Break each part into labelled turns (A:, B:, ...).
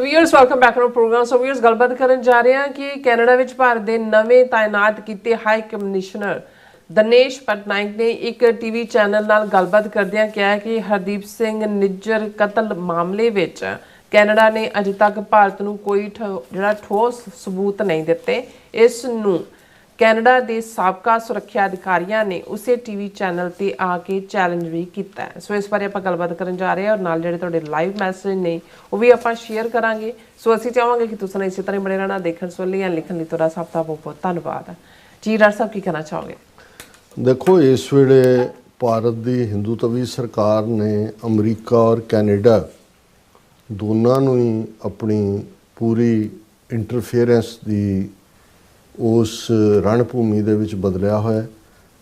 A: Viewers welcome back to programme so viewers ਗੱਲਬਾਤ ਕਰਨ ਜਾ ਰਹੇ ਹਾਂ ਕਿ ਕੈਨੇਡਾ ਵਿੱਚ ਭਾਰਤ ਦੇ ਨਵੇਂ ਤਾਇਨਾਤ ਕੀਤੇ ਹਾਈ ਕਮਿਸ਼ਨਰ ਦਨੇਸ਼ ਪਟਨਾਇਕ ਨੇ ਇੱਕ ਟੀਵੀ ਚੈਨਲ ਨਾਲ ਗੱਲਬਾਤ ਕਰਦਿਆਂ ਕਿਹਾ ਕਿ ਹਰਦੀਪ ਸਿੰਘ ਨਿੱਜਰ ਕਤਲ ਮਾਮਲੇ ਵਿੱਚ ਕੈਨੇਡਾ ਨੇ ਅਜੇ ਤੱਕ ਭਾਰਤ ਨੂੰ ਕੋਈ ਠ- ਜਿਹੜਾ ਠੋਸ ਸਬੂਤ ਨਹੀਂ ਦਿੱਤੇ। ਇਸ ਨੂੰ ਕੈਨੇਡਾ ਦੇ ਸਾਬਕਾ ਸੁਰੱਖਿਆ ਅਧਿਕਾਰੀਆਂ ਨੇ ਉਸੇ ਟੀਵੀ ਚੈਨਲ ਤੇ ਆ ਕੇ ਚੈਲੰਜ ਵੀ ਕੀਤਾ ਸੋ ਇਸ ਬਾਰੇ ਆਪਾਂ ਗੱਲਬਾਤ ਕਰਨ ਜਾ ਰਹੇ ਹਾਂ ਔਰ ਨਾਲ ਜਿਹੜੇ ਤੁਹਾਡੇ ਲਾਈਵ ਮੈਸੇਜ ਨੇ, ਉਹ ਵੀ ਆਪਾਂ ਸ਼ੇਅਰ ਕਰਾਂਗੇ। ਸੋ ਅਸੀਂ ਚਾਹਾਂਗੇ ਕਿ ਤੁਸੀਂ ਇਸੇ ਤਰ੍ਹਾਂ ਹੀ ਬਣੇ ਰਹਿਣਾ, ਦੇਖਣ ਸੁਣ ਲਈ ਜਾਂ ਲਿਖਣ ਲਈ ਤੁਹਾਡਾ ਸਭ ਦਾ ਬਹੁਤ ਬਹੁਤ ਧੰਨਵਾਦ। ਜੀ, ਡਾਕਟਰ ਸਾਹਿਬ, ਕੀ ਕਹਿਣਾ ਚਾਹੋਗੇ?
B: ਦੇਖੋ, ਇਸ ਵੇਲੇ ਭਾਰਤ ਦੀ ਹਿੰਦੂਤਵੀ ਸਰਕਾਰ ਨੇ ਅਮਰੀਕਾ ਔਰ ਕੈਨੇਡਾ ਦੋਨਾਂ ਨੂੰ ਹੀ ਆਪਣੀ ਪੂਰੀ ਇੰਟਰਫੇਰੈਂਸ ਦੀ ਉਸ ਰਣਭੂਮੀ ਦੇ ਵਿੱਚ ਬਦਲਿਆ ਹੋਇਆ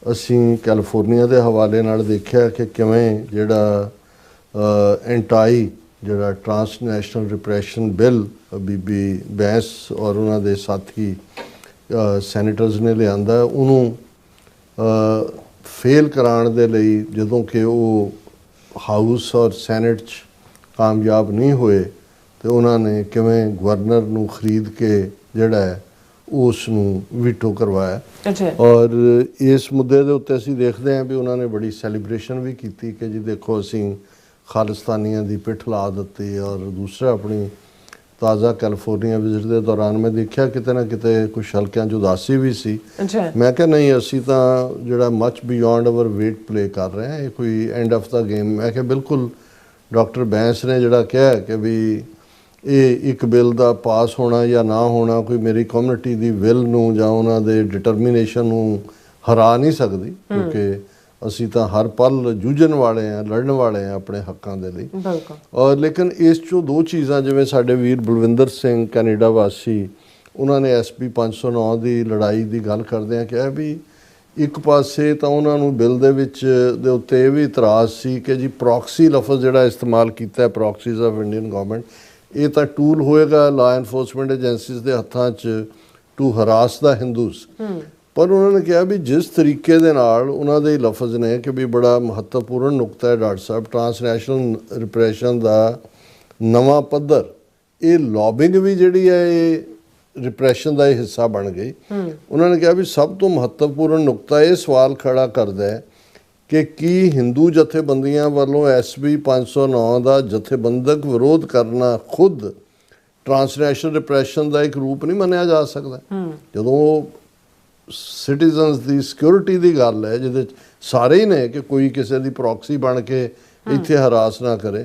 B: ਅਸੀਂ ਕੈਲੀਫੋਰਨੀਆ ਦੇ ਹਵਾਲੇ ਨਾਲ ਦੇਖਿਆ ਕਿ ਕਿਵੇਂ ਜਿਹੜਾ ਐਂਟਾਈ, ਜਿਹੜਾ ਟਰਾਂਸਨੈਸ਼ਨਲ ਰਿਪਰੈਸ਼ਨ ਬਿੱਲ, ਬੀਬੀ ਬੈਂਸ ਔਰ ਉਹਨਾਂ ਦੇ ਸਾਥੀ ਸੈਨੇਟਰਸ ਨੇ ਲਿਆਂਦਾ, ਉਹਨੂੰ ਫੇਲ ਕਰਾਉਣ ਦੇ ਲਈ ਜਦੋਂ ਕਿ ਉਹ ਹਾਊਸ ਔਰ ਸੈਨੇਟ 'ਚ ਕਾਮਯਾਬ ਨਹੀਂ ਹੋਏ, ਤੇ ਉਹਨਾਂ ਨੇ ਕਿਵੇਂ ਗਵਰਨਰ ਨੂੰ ਖਰੀਦ ਕੇ ਜਿਹੜਾ ਉਸ ਨੂੰ ਵੀਟੋ ਕਰਵਾਇਆ।
A: ਅੱਛਾ।
B: ਔਰ ਇਸ ਮੁੱਦੇ ਦੇ ਉੱਤੇ ਅਸੀਂ ਦੇਖਦੇ ਹਾਂ ਵੀ ਉਹਨਾਂ ਨੇ ਬੜੀ ਸੈਲੀਬ੍ਰੇਸ਼ਨ ਵੀ ਕੀਤੀ ਕਿ ਜੀ ਦੇਖੋ ਅਸੀਂ ਖਾਲਿਸਤਾਨੀਆਂ ਦੀ ਪਿੱਠ ਲਾ ਦਿੱਤੀ ਔਰ ਦੂਸਰਾ ਆਪਣੀ ਤਾਜ਼ਾ ਕੈਲੀਫੋਰਨੀਆ ਵਿਜ਼ਿਟ ਦੇ ਦੌਰਾਨ ਮੈਂ ਦੇਖਿਆ ਕਿਤੇ ਨਾ ਕਿਤੇ ਕੁਝ ਹਲਕਿਆਂ 'ਚ ਉਦਾਸੀ ਵੀ ਸੀ।
A: ਅੱਛਾ।
B: ਮੈਂ ਕਿਹਾ ਨਹੀਂ ਅਸੀਂ ਤਾਂ ਜਿਹੜਾ much beyond our weight play ਕਰ ਰਹੇ ਹਾਂ ਇਹ ਕੋਈ ਐਂਡ ਆਫ ਦਾ ਗੇਮ ਮੈਂ ਕਿਹਾ ਬਿਲਕੁਲ ਡਾਕਟਰ ਬੈਂਸ ਨੇ ਜਿਹੜਾ ਕਿਹਾ ਕਿ ਵੀ ਇਹ ਇੱਕ ਬਿੱਲ ਦਾ ਪਾਸ ਹੋਣਾ ਜਾਂ ਨਾ ਹੋਣਾ ਕੋਈ ਮੇਰੀ ਕਮਿਊਨਿਟੀ ਦੀ ਵਿਲ ਨੂੰ ਜਾਂ ਉਹਨਾਂ ਦੇ ਡਿਟਰਮੀਨੇਸ਼ਨ ਨੂੰ ਹਰਾ ਨਹੀਂ ਸਕਦੀ ਕਿਉਂਕਿ ਅਸੀਂ ਤਾਂ ਹਰ ਪਲ ਜੂਝਣ ਵਾਲੇ ਆ ਲੜਨ ਵਾਲੇ ਆ ਆਪਣੇ ਹੱਕਾਂ ਦੇ ਲਈ।
A: ਬਿਲਕੁਲ।
B: ਔਰ ਲੇਕਿਨ ਇਸ ਚੋਂ ਦੋ ਚੀਜ਼ਾਂ ਜਿਵੇਂ ਸਾਡੇ ਵੀਰ ਬਲਵਿੰਦਰ ਸਿੰਘ ਕੈਨੇਡਾ ਵਾਸੀ ਉਹਨਾਂ ਨੇ ਐਸਪੀ 509 ਦੀ ਲੜਾਈ ਦੀ ਗੱਲ ਕਰਦੇ ਆ ਕਿਹਾ ਵੀ ਇੱਕ ਪਾਸੇ ਤਾਂ ਉਹਨਾਂ ਨੂੰ ਬਿੱਲ ਦੇ ਵਿੱਚ ਦੇ ਉੱਤੇ ਇਹ ਵੀ ਇਤਰਾਜ਼ ਸੀ ਕਿ ਜੀ ਪ੍ਰੋਕਸੀ ਲਫ਼ਜ਼ ਜਿਹੜਾ ਇਸਤੇਮਾਲ ਕੀਤਾ ਹੈ ਪ੍ਰੋਕਸੀਜ਼ ਆਫ ਇੰਡੀਅਨ ਗਵਰਨਮੈਂਟ ਇਹ ਤਾਂ ਟੂਲ ਹੋਏਗਾ ਲਾ ਐਨਫੋਰਸਮੈਂਟ ਏਜੰਸੀਜ਼ ਦੇ ਹੱਥਾਂ 'ਚ ਟੂ ਹਰਾਸ ਦਾ ਹਿੰਦੂਸ ਪਰ ਉਹਨਾਂ ਨੇ ਕਿਹਾ ਵੀ ਜਿਸ ਤਰੀਕੇ ਦੇ ਨਾਲ ਉਹਨਾਂ ਦੇ ਲਫ਼ਜ਼ ਨੇ ਕਿ ਵੀ ਬੜਾ ਮਹੱਤਵਪੂਰਨ ਨੁਕਤਾ ਹੈ ਡਾਕਟਰ ਸਾਹਿਬ ਟਰਾਂਸਨੈਸ਼ਨਲ ਰਿਪਰੈਸ਼ਨ ਦਾ ਨਵਾਂ ਪੱਧਰ। ਇਹ ਲੌਬਿੰਗ ਵੀ ਜਿਹੜੀ ਹੈ ਇਹ ਰਿਪਰੈਸ਼ਨ ਦਾ ਇਹ ਹਿੱਸਾ ਬਣ ਗਈ। ਉਹਨਾਂ ਨੇ ਕਿਹਾ ਵੀ ਸਭ ਤੋਂ ਮਹੱਤਵਪੂਰਨ ਨੁਕਤਾ ਇਹ ਸਵਾਲ ਖੜਾ ਕਰਦਾ ਹੈ ਕਿ ਕੀ ਹਿੰਦੂ ਜਥੇਬੰਦੀਆਂ ਵੱਲੋਂ ਐਸਬੀ 509 ਦਾ ਜਥੇਬੰਦਕ ਵਿਰੋਧ ਕਰਨਾ ਖੁਦ ਟਰਾਂਸਨੈਸ਼ਨਲ ਰਿਪਰੈਸ਼ਨ ਦਾ ਇੱਕ ਰੂਪ ਨਹੀਂ ਮੰਨਿਆ ਜਾ ਸਕਦਾ। ਜਦੋਂ ਸਿਟੀਜ਼ਨਸ ਦੀ ਸਿਕਿਉਰਿਟੀ ਦੀ ਗੱਲ ਹੈ ਜਿਹਦੇ ਸਾਰੇ ਹੀ ਨੇ ਕਿ ਕੋਈ ਕਿਸੇ ਦੀ ਪ੍ਰੋਕਸੀ ਬਣ ਕੇ ਇੱਥੇ ਹਰਾਸ ਨਾ ਕਰੇ।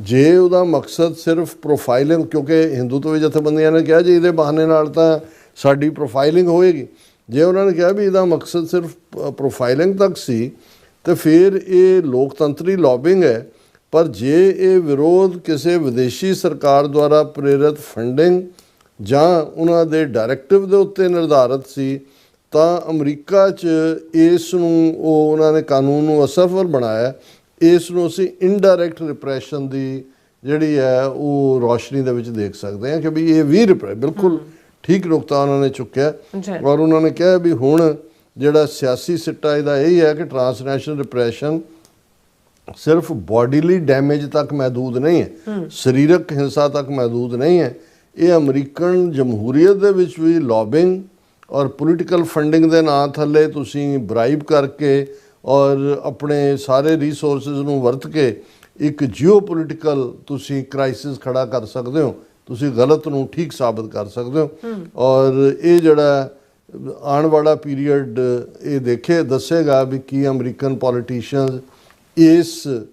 B: ਜੇ ਉਹਦਾ ਮਕਸਦ ਸਿਰਫ ਪ੍ਰੋਫਾਈਲਿੰਗ ਕਿਉਂਕਿ ਹਿੰਦੂਤਵੀ ਜਥੇਬੰਦੀਆਂ ਨੇ ਕਿਹਾ ਜੀ ਇਹਦੇ ਬਹਾਨੇ ਨਾਲ ਤਾਂ ਸਾਡੀ ਪ੍ਰੋਫਾਈਲਿੰਗ ਹੋਏਗੀ। ਜੇ ਉਹਨਾਂ ਨੇ ਕਿਹਾ ਵੀ ਇਹਦਾ ਮਕਸਦ ਸਿਰਫ ਪ੍ਰੋਫਾਈਲਿੰਗ ਤੱਕ ਸੀ ਤੇ ਫਿਰ ਇਹ ਲੋਕਤੰਤਰੀ ਲੌਬਿੰਗ ਹੈ। ਪਰ ਜੇ ਇਹ ਵਿਰੋਧ ਕਿਸੇ ਵਿਦੇਸ਼ੀ ਸਰਕਾਰ ਦੁਆਰਾ ਪ੍ਰੇਰਿਤ ਫੰਡਿੰਗ ਜਾਂ ਉਹਨਾਂ ਦੇ ਡਾਇਰੈਕਟਿਵ ਦੇ ਉੱਤੇ ਨਿਰਧਾਰਿਤ ਸੀ ਤਾਂ ਅਮਰੀਕਾ 'ਚ ਇਸ ਨੂੰ ਉਹ ਉਹਨਾਂ ਨੇ ਕਾਨੂੰਨ ਨੂੰ ਅਸਫਲ ਬਣਾਇਆ। ਇਸ ਨੂੰ ਅਸੀਂ ਇਨਡਾਇਰੈਕਟ ਰਿਪਰੈਸ਼ਨ ਦੀ ਜਿਹੜੀ ਹੈ ਉਹ ਰੋਸ਼ਨੀ ਦੇ ਵਿੱਚ ਦੇਖ ਸਕਦੇ ਹਾਂ ਕਿ ਵੀ ਇਹ ਵੀ ਬਿਲਕੁਲ ਠੀਕ ਨੁਕਤਾ ਉਹਨਾਂ ਨੇ ਚੁੱਕਿਆ। ਔਰ ਉਹਨਾਂ ਨੇ ਕਿਹਾ ਵੀ ਹੁਣ ਜਿਹੜਾ ਸਿਆਸੀ ਸਿੱਟਾ ਇਹਦਾ ਇਹ ਹੈ ਕਿ ਟਰਾਂਸਨੈਸ਼ਨਲ ਰਿਪਰੈਸ਼ਨ ਸਿਰਫ ਬਾਡੀਲੀ ਡੈਮੇਜ ਤੱਕ ਮਹਦੂਦ ਨਹੀਂ ਹੈ ਸਰੀਰਕ ਹਿੰਸਾ ਤੱਕ ਮਹਦੂਦ ਨਹੀਂ ਹੈ। ਇਹ ਅਮਰੀਕਨ ਜਮਹੂਰੀਅਤ ਦੇ ਵਿੱਚ ਵੀ ਲੌਬਿੰਗ ਔਰ ਪੋਲੀਟੀਕਲ ਫੰਡਿੰਗ ਦੇ ਨਾਂ ਥੱਲੇ ਤੁਸੀਂ ਬ੍ਰਾਈਬ ਕਰਕੇ ਔਰ ਆਪਣੇ ਸਾਰੇ ਰਿਸੋਰਸਸ ਨੂੰ ਵਰਤ ਕੇ ਇੱਕ ਜੀਓਪੋਲਿਟੀਕਲ ਤੁਸੀਂ ਕ੍ਰਾਈਸਿਸ ਖੜਾ ਕਰ ਸਕਦੇ ਹੋ ਤੁਸੀਂ ਗਲਤ ਨੂੰ ਠੀਕ ਸਾਬਤ ਕਰ ਸਕਦੇ ਹੋ। ਔਰ ਇਹ ਜਿਹੜਾ ਆਉਣ ਵਾਲਾ ਪੀਰੀਅਡ ਇਹ ਦੇਖੇ ਦੱਸੇਗਾ ਵੀ ਕੀ ਅਮਰੀਕਨ ਪੋਲੀਟੀਸ਼ੀਅਨਸ ਇਸ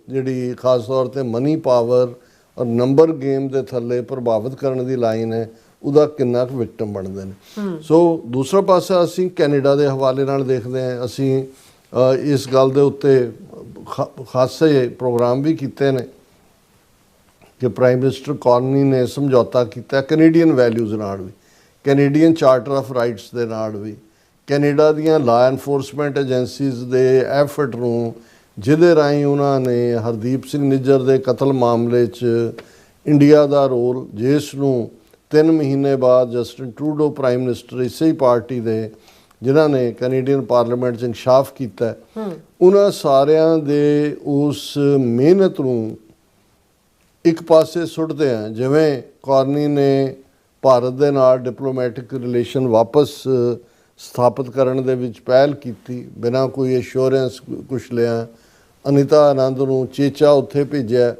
B: ਜਿਹੜੀ ਖਾਸ ਤੌਰ ਤੇ ਮਨੀ ਪਾਵਰ ਔਰ ਨੰਬਰ ਗੇਮ ਦੇ ਥੱਲੇ ਪ੍ਰਭਾਵਿਤ ਕਰਨ ਦੀ ਲਾਈਨ ਹੈ ਉਹਦਾ ਕਿੰਨਾ ਕੁ ਵਿਕਟਮ ਬਣਦੇ ਨੇ। ਸੋ ਦੂਸਰਾ ਪਾਸਾ ਅਸੀਂ ਕੈਨੇਡਾ ਦੇ ਹਵਾਲੇ ਨਾਲ ਦੇਖਦੇ ਹਾਂ। ਅਸੀਂ ਇਸ ਗੱਲ ਦੇ ਉੱਤੇ ਖਾਸੇ ਪ੍ਰੋਗਰਾਮ ਵੀ ਕੀਤੇ ਨੇ ਕਿ ਪ੍ਰਾਈਮ ਮਿਨਿਸਟਰ ਕਾਰਨੀ ਨੇ ਸਮਝੌਤਾ ਕੀਤਾ ਕੈਨੇਡੀਅਨ ਵੈਲਿਊਜ਼ ਨਾਲ ਵੀ। ਕੈਨੇਡੀਅਨ ਚਾਰਟਰ ਆਫ ਰਾਈਟਸ ਦੇ ਨਾਲ ਵੀ ਕੈਨੇਡਾ ਦੀਆਂ ਲਾ ਐਨਫੋਰਸਮੈਂਟ ਏਜੰਸੀਜ਼ ਦੇ ਐਫਰਟ ਨੂੰ ਜਿਹਦੇ ਰਾਹੀਂ ਉਹਨਾਂ ਨੇ ਹਰਦੀਪ ਸਿੰਘ ਨਿੱਜਰ ਦੇ ਕਤਲ ਮਾਮਲੇ 'ਚ ਇੰਡੀਆ ਦਾ ਰੋਲ ਜਿਸ ਨੂੰ 3 ਮਹੀਨੇ ਬਾਅਦ ਜਸਟਿਨ ਟਰੂਡੋ ਪ੍ਰਾਈਮ ਮਿਨਿਸਟਰ ਇਸੇ ਹੀ ਪਾਰਟੀ ਦੇ ਜਿਨ੍ਹਾਂ ਨੇ ਕੈਨੇਡੀਅਨ ਪਾਰਲੀਮੈਂਟ 'ਚ ਇਨਕਸ਼ਾਫ ਕੀਤਾ ਉਹਨਾਂ ਸਾਰਿਆਂ ਦੇ ਉਸ ਮਿਹਨਤ ਨੂੰ ਇੱਕ ਪਾਸੇ ਸੁੱਟਦੇ ਆ ਜਿਵੇਂ ਕਾਰਨੀ ਨੇ ਭਾਰਤ ਦੇ ਨਾਲ ਡਿਪਲੋਮੈਟਿਕ ਰਿਲੇਸ਼ਨ ਵਾਪਸ ਸਥਾਪਿਤ ਕਰਨ ਦੇ ਵਿੱਚ ਪਹਿਲ ਕੀਤੀ। ਬਿਨਾਂ ਕੋਈ ਅਸ਼ੋਰੈਂਸ ਕੁਝ ਲਿਆ। ਅਨੀਤਾ ਆਨੰਦ ਨੂੰ ਚੇਚਾ ਉੱਥੇ ਭੇਜਿਆ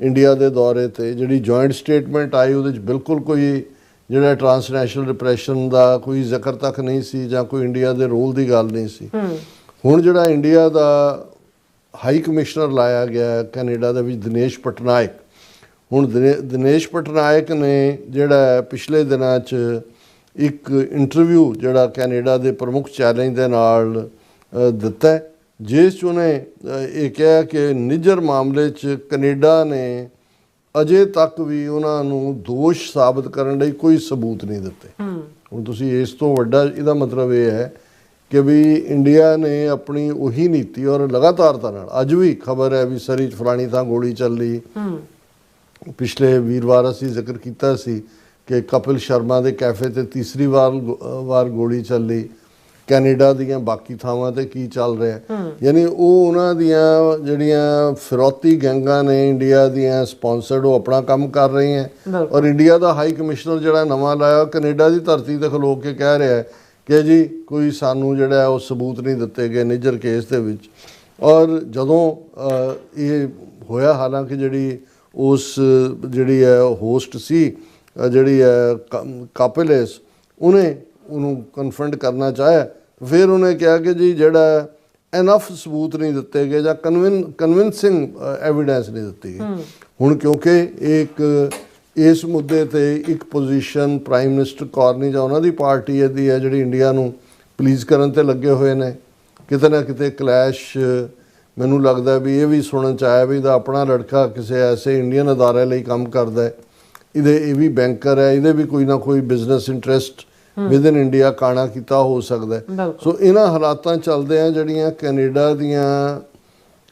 B: ਇੰਡੀਆ ਦੇ ਦੌਰੇ ਤੇ ਜਿਹੜੀ ਜੁਆਇੰਟ ਸਟੇਟਮੈਂਟ ਆਈ ਉਹਦੇ ਵਿੱਚ ਬਿਲਕੁਲ ਕੋਈ ਜਿਹੜਾ ਟਰਾਂਸਨੈਸ਼ਨਲ ਰਿਪਰੈਸ਼ਨ ਦਾ ਕੋਈ ਜ਼ਿਕਰ ਤੱਕ ਨਹੀਂ ਸੀ ਜਾਂ ਕੋਈ ਇੰਡੀਆ ਦੇ ਰੋਲ ਦੀ ਗੱਲ ਨਹੀਂ ਸੀ। ਹੁਣ ਜਿਹੜਾ ਇੰਡੀਆ ਦਾ ਹਾਈ ਕਮਿਸ਼ਨਰ ਲਾਇਆ ਗਿਆ ਕੈਨੇਡਾ ਦੇ ਵਿੱਚ ਦਿਨੇਸ਼ ਪਟਨਾਇਕ ਹੁਣ ਦਿਨੇ- ਦਿਨੇਸ਼ ਪਟਨਾਇਕ ਨੇ ਜਿਹੜਾ ਪਿਛਲੇ ਦਿਨਾਂ 'ਚ ਇੱਕ ਇੰਟਰਵਿਊ ਜਿਹੜਾ ਕੈਨੇਡਾ ਦੇ ਪ੍ਰਮੁੱਖ ਚੈਲੰਜ ਦੇ ਨਾਲ ਦਿੱਤਾ ਜਿਸ 'ਚ ਉਹਨੇ ਇਹ ਕਿਹਾ ਕਿ ਨਿੱਜਰ ਮਾਮਲੇ 'ਚ ਕੈਨੇਡਾ ਨੇ ਅਜੇ ਤੱਕ ਵੀ ਉਹਨਾਂ ਨੂੰ ਦੋਸ਼ ਸਾਬਤ ਕਰਨ ਲਈ ਕੋਈ ਸਬੂਤ ਨਹੀਂ ਦਿੱਤੇ। ਹੁਣ ਤੁਸੀਂ ਇਸ ਤੋਂ ਵੱਡਾ ਇਹਦਾ ਮਤਲਬ ਇਹ ਹੈ ਕਿ ਵੀ ਇੰਡੀਆ ਨੇ ਆਪਣੀ ਉਹੀ ਨੀਤੀ ਔਰ ਲਗਾਤਾਰਤਾ ਨਾਲ ਅੱਜ ਵੀ ਖਬਰ ਹੈ ਵੀ ਸਰੀ ਚ ਫਲਾਣੀ ਥਾਂ ਗੋਲੀ ਚੱਲੀ ਪਿਛਲੇ ਵੀਰਵਾਰ ਅਸੀਂ ਜ਼ਿਕਰ ਕੀਤਾ ਸੀ ਕਿ ਕਪਿਲ ਸ਼ਰਮਾ ਦੇ ਕੈਫੇ ਤੇ ਤੀਸਰੀ ਵਾਰ ਵਾਰ ਗੋਲੀ ਚੱਲੀ ਕੈਨੇਡਾ ਦੀਆਂ ਬਾਕੀ ਥਾਵਾਂ ਤੇ ਕੀ ਚੱਲ ਰਿਹਾ। ਯਾਨੀ ਉਹ ਉਹਨਾਂ ਦੀਆਂ ਜਿਹੜੀਆਂ ਫਿਰੌਤੀ ਗੈਂਗਾਂ ਨੇ ਇੰਡੀਆ ਦੀਆਂ ਸਪਾਂਸਰਡ ਉਹ ਆਪਣਾ ਕੰਮ ਕਰ ਰਹੀਆਂ। ਔਰ ਇੰਡੀਆ ਦਾ ਹਾਈ ਕਮਿਸ਼ਨਰ ਜਿਹੜਾ ਨਵਾਂ ਲਾਇਆ ਕੈਨੇਡਾ ਦੀ ਧਰਤੀ ਤੇ ਖਲੋ ਕੇ ਕਹਿ ਰਿਹਾ ਕਿ ਜੀ ਕੋਈ ਸਾਨੂੰ ਜਿਹੜਾ ਉਹ ਸਬੂਤ ਨਹੀਂ ਦਿੱਤੇ ਗਏ ਨਿੱਜਰ ਕੇਸ ਦੇ ਵਿੱਚ ਔਰ ਜਦੋਂ ਇਹ ਹੋਇਆ ਹਾਲਾਂਕਿ ਜਿਹੜੀ ਉਸ ਜਿਹੜੀ ਹੈ ਹੋਸਟ ਸੀ ਜਿਹੜੀ ਹੈ ਕਾਪਿਲੇਸ ਉਹਨੇ ਉਹਨੂੰ ਕਨਫਰੰਟ ਕਰਨਾ ਚਾਹਿਆ। ਫਿਰ ਉਹਨੇ ਕਿਹਾ ਕਿ ਜੀ ਜਿਹੜਾ ਐਨਫ ਸਬੂਤ ਨਹੀਂ ਦਿੱਤੇ ਗਏ ਜਾਂ ਕਨਵਿਨ ਕਨਵਿੰਸਿੰਗ ਐਵੀਡੈਂਸ ਨਹੀਂ ਦਿੱਤੀ ਗਈ। ਹੁਣ ਕਿਉਂਕਿ ਇਹ ਇੱਕ ਇਸ ਮੁੱਦੇ ਤੇ ਇੱਕ ਪੋਜੀਸ਼ਨ ਪ੍ਰਾਈਮ ਮਿਨਿਸਟਰ ਕਾਰਨੀ ਜਾਂ ਉਹਨਾਂ ਦੀ ਪਾਰਟੀ ਦੀ ਹੈ ਜਿਹੜੀ ਇੰਡੀਆ ਨੂੰ ਪਲੀਜ਼ ਕਰਨ ਤੇ ਲੱਗੇ ਹੋਏ ਨੇ। ਕਿਤੇ ਨਾ ਕਿਤੇ ਕਲੈਸ਼ ਮੈਨੂੰ ਲੱਗਦਾ ਵੀ ਇਹ ਵੀ ਸੁਣਨ ਚ ਆਇਆ ਵੀ ਇਹਦਾ ਆਪਣਾ ਲੜਕਾ ਕਿਸੇ ਐਸੇ ਇੰਡੀਅਨ ਅਦਾਰੇ ਲਈ ਕੰਮ ਕਰਦਾ ਹੈ। ਇਹਦੇ ਇਹ ਵੀ ਬੈਂਕਰ ਹੈ ਇਹਦੇ ਵੀ ਕੋਈ ਨਾ ਕੋਈ ਬਿਜ਼ਨਸ ਇੰਟਰਸਟ ਵਿਦਨ ਇੰਡੀਆ ਕਾਣਾ ਕੀਤਾ ਹੋ ਸਕਦਾ। ਸੋ ਇਹਨਾਂ ਹਾਲਾਤਾਂ ਚੱਲਦੇ ਆ ਜਿਹੜੀਆਂ ਕੈਨੇਡਾ ਦੀਆਂ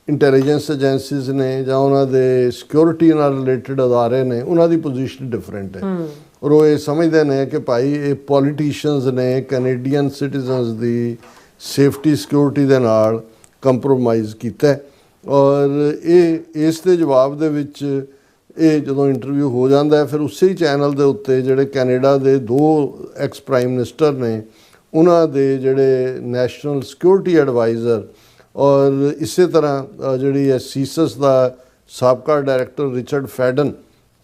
B: ਇੰਟੈਲੀਜੈਂਸ ਏਜੰਸੀਜ਼ ਨੇ ਜਾਂ ਉਹਨਾਂ ਦੇ ਸਿਕਿਉਰਿਟੀ ਨਾਲ ਰਿਲੇਟਡ ਅਦਾਰੇ ਨੇ ਉਹਨਾਂ ਦੀ ਪੋਜੀਸ਼ਨ ਡਿਫਰੈਂਟ ਹੈ। ਔਰ ਉਹ ਇਹ ਸਮਝਦੇ ਨੇ ਕਿ ਭਾਈ ਇਹ ਪੋਲੀਟੀਸ਼ੀਅਨਸ ਨੇ ਕੈਨੇਡੀਅਨ ਸਿਟੀਜ਼ਨਸ ਦੀ ਸੇਫਟੀ ਸਿਕਿਉਰਿਟੀ ਦੇ ਨਾਲ ਕੰਪਰੋਮਾਈਜ਼ ਕੀਤਾ ਔਰ ਇਹ, ਇਸ ਦੇ ਜਵਾਬ ਦੇ ਵਿੱਚ ਇਹ ਜਦੋਂ ਇੰਟਰਵਿਊ ਹੋ ਜਾਂਦਾ ਹੈ, ਫਿਰ ਉਸੇ ਹੀ ਚੈਨਲ ਦੇ ਉੱਤੇ ਜਿਹੜੇ ਕੈਨੇਡਾ ਦੇ ਦੋ ਐਕਸ ਪ੍ਰਾਈਮ ਮਿਨਿਸਟਰ ਨੇ, ਉਹਨਾਂ ਦੇ ਜਿਹੜੇ ਨੈਸ਼ਨਲ ਸਿਕਿਉਰਿਟੀ ਐਡਵਾਈਜ਼ਰ ਔਰ ਇਸੇ ਤਰ੍ਹਾਂ ਜਿਹੜੀ ਹੈ ਸੀਸਸ ਦਾ ਸਾਬਕਾ ਡਾਇਰੈਕਟਰ ਰਿਚਰਡ ਫੈਡਨ,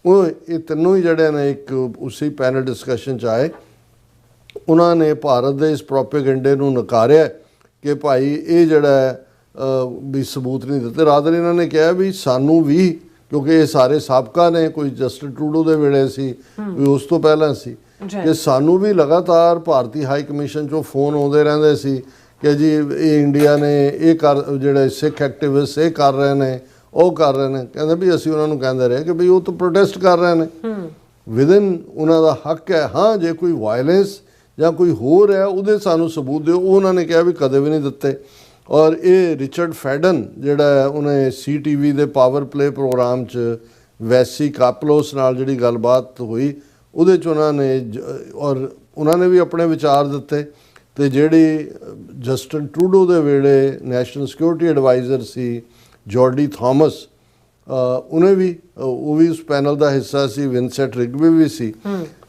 B: ਉਹ ਇਹ ਤਿੰਨੋਂ ਹੀ ਜਿਹੜੇ ਨੇ ਇੱਕ ਉਸੇ ਪੈਨਲ ਡਿਸਕਸ਼ਨ ਚ ਆਏ। ਉਹਨਾਂ ਨੇ ਭਾਰਤ ਦੇ ਇਸ ਪ੍ਰੋਪੇਗੈਂਡੇ ਨੂੰ ਨਕਾਰਿਆ ਕਿ ਭਾਈ ਇਹ ਜਿਹੜਾ ਵੀ ਸਬੂਤ ਨਹੀਂ ਦਿੱਤੇ। ਰਾਦਰ ਇਹਨਾਂ ਨੇ ਕਿਹਾ ਵੀ ਸਾਨੂੰ ਵੀ ਕਿਉਂਕਿ ਇਹ ਸਾਰੇ ਸਾਬਕਾ ਨੇ ਕੋਈ ਜਸਟਿਨ ਟਰੂਡੋ ਦੇ ਵੇਲੇ ਸੀ ਵੀ ਉਸ ਤੋਂ ਪਹਿਲਾਂ ਸੀ। ਕਿ ਸਾਨੂੰ ਵੀ ਲਗਾਤਾਰ ਭਾਰਤੀ ਹਾਈ ਕਮਿਸ਼ਨ ਚੋਂ ਫੋਨ ਆਉਂਦੇ ਰਹਿੰਦੇ ਸੀ ਕਿ ਜੀ ਇਹ ਇੰਡੀਆ ਨੇ ਇਹ ਕਰ ਜਿਹੜੇ ਸਿੱਖ ਐਕਟਿਵਿਸਟ ਇਹ ਕਰ ਰਹੇ ਨੇ ਉਹ ਕਰ ਰਹੇ ਨੇ। ਕਹਿੰਦੇ ਵੀ ਅਸੀਂ ਉਹਨਾਂ ਨੂੰ ਕਹਿੰਦੇ ਰਹੇ ਕਿ ਵੀ ਉਹ ਤਾਂ ਪ੍ਰੋਟੈਸਟ ਕਰ ਰਹੇ ਨੇ। ਵਿਦਨ ਉਹਨਾਂ ਦਾ ਹੱਕ ਹੈ ਹਾਂ ਜੇ ਕੋਈ ਵਾਇਲੈਂਸ ਜਾਂ ਕੋਈ ਹੋਰ ਹੈ, ਉਹਦੇ ਸਾਨੂੰ ਸਬੂਤ ਦਿਓ। ਉਹ ਉਹਨਾਂ ਨੇ ਕਿਹਾ ਵੀ ਕਦੇ ਵੀ ਨਹੀਂ ਦਿੱਤੇ। ਔਰ ਇਹ ਰਿਚਰਡ ਫੈਡਨ ਜਿਹੜਾ ਹੈ, ਉਹਨੇ ਸੀਟੀਵੀ ਦੇ ਪਾਵਰ ਪਲੇ ਪ੍ਰੋਗਰਾਮ 'ਚ ਵੈਸੀ ਕਾਪਲੋਸ ਨਾਲ ਜਿਹੜੀ ਗੱਲਬਾਤ ਹੋਈ, ਉਹਦੇ 'ਚ ਉਹਨਾਂ ਨੇ ਜ- ਔਰ ਉਹਨਾਂ ਨੇ ਵੀ ਆਪਣੇ ਵਿਚਾਰ ਦਿੱਤੇ। ਤੇ ਜਿਹੜੀ ਜਸਟਨ ਟਰੂਡੋ ਦੇ ਵੇਲੇ ਨੈਸ਼ਨਲ ਸਿਕਿਉਰਿਟੀ ਐਡਵਾਈਜ਼ਰ ਸੀ, ਜਾਰਡੀ ਥਾਮਸ ਉਹਨੇ ਵੀ ਉਹ ਵੀ ਉਸ ਪੈਨਲ ਦਾ ਹਿੱਸਾ ਸੀ ਵਿਨਸੈਂਟ ਰਿਗਬੀ ਵੀ ਸੀ।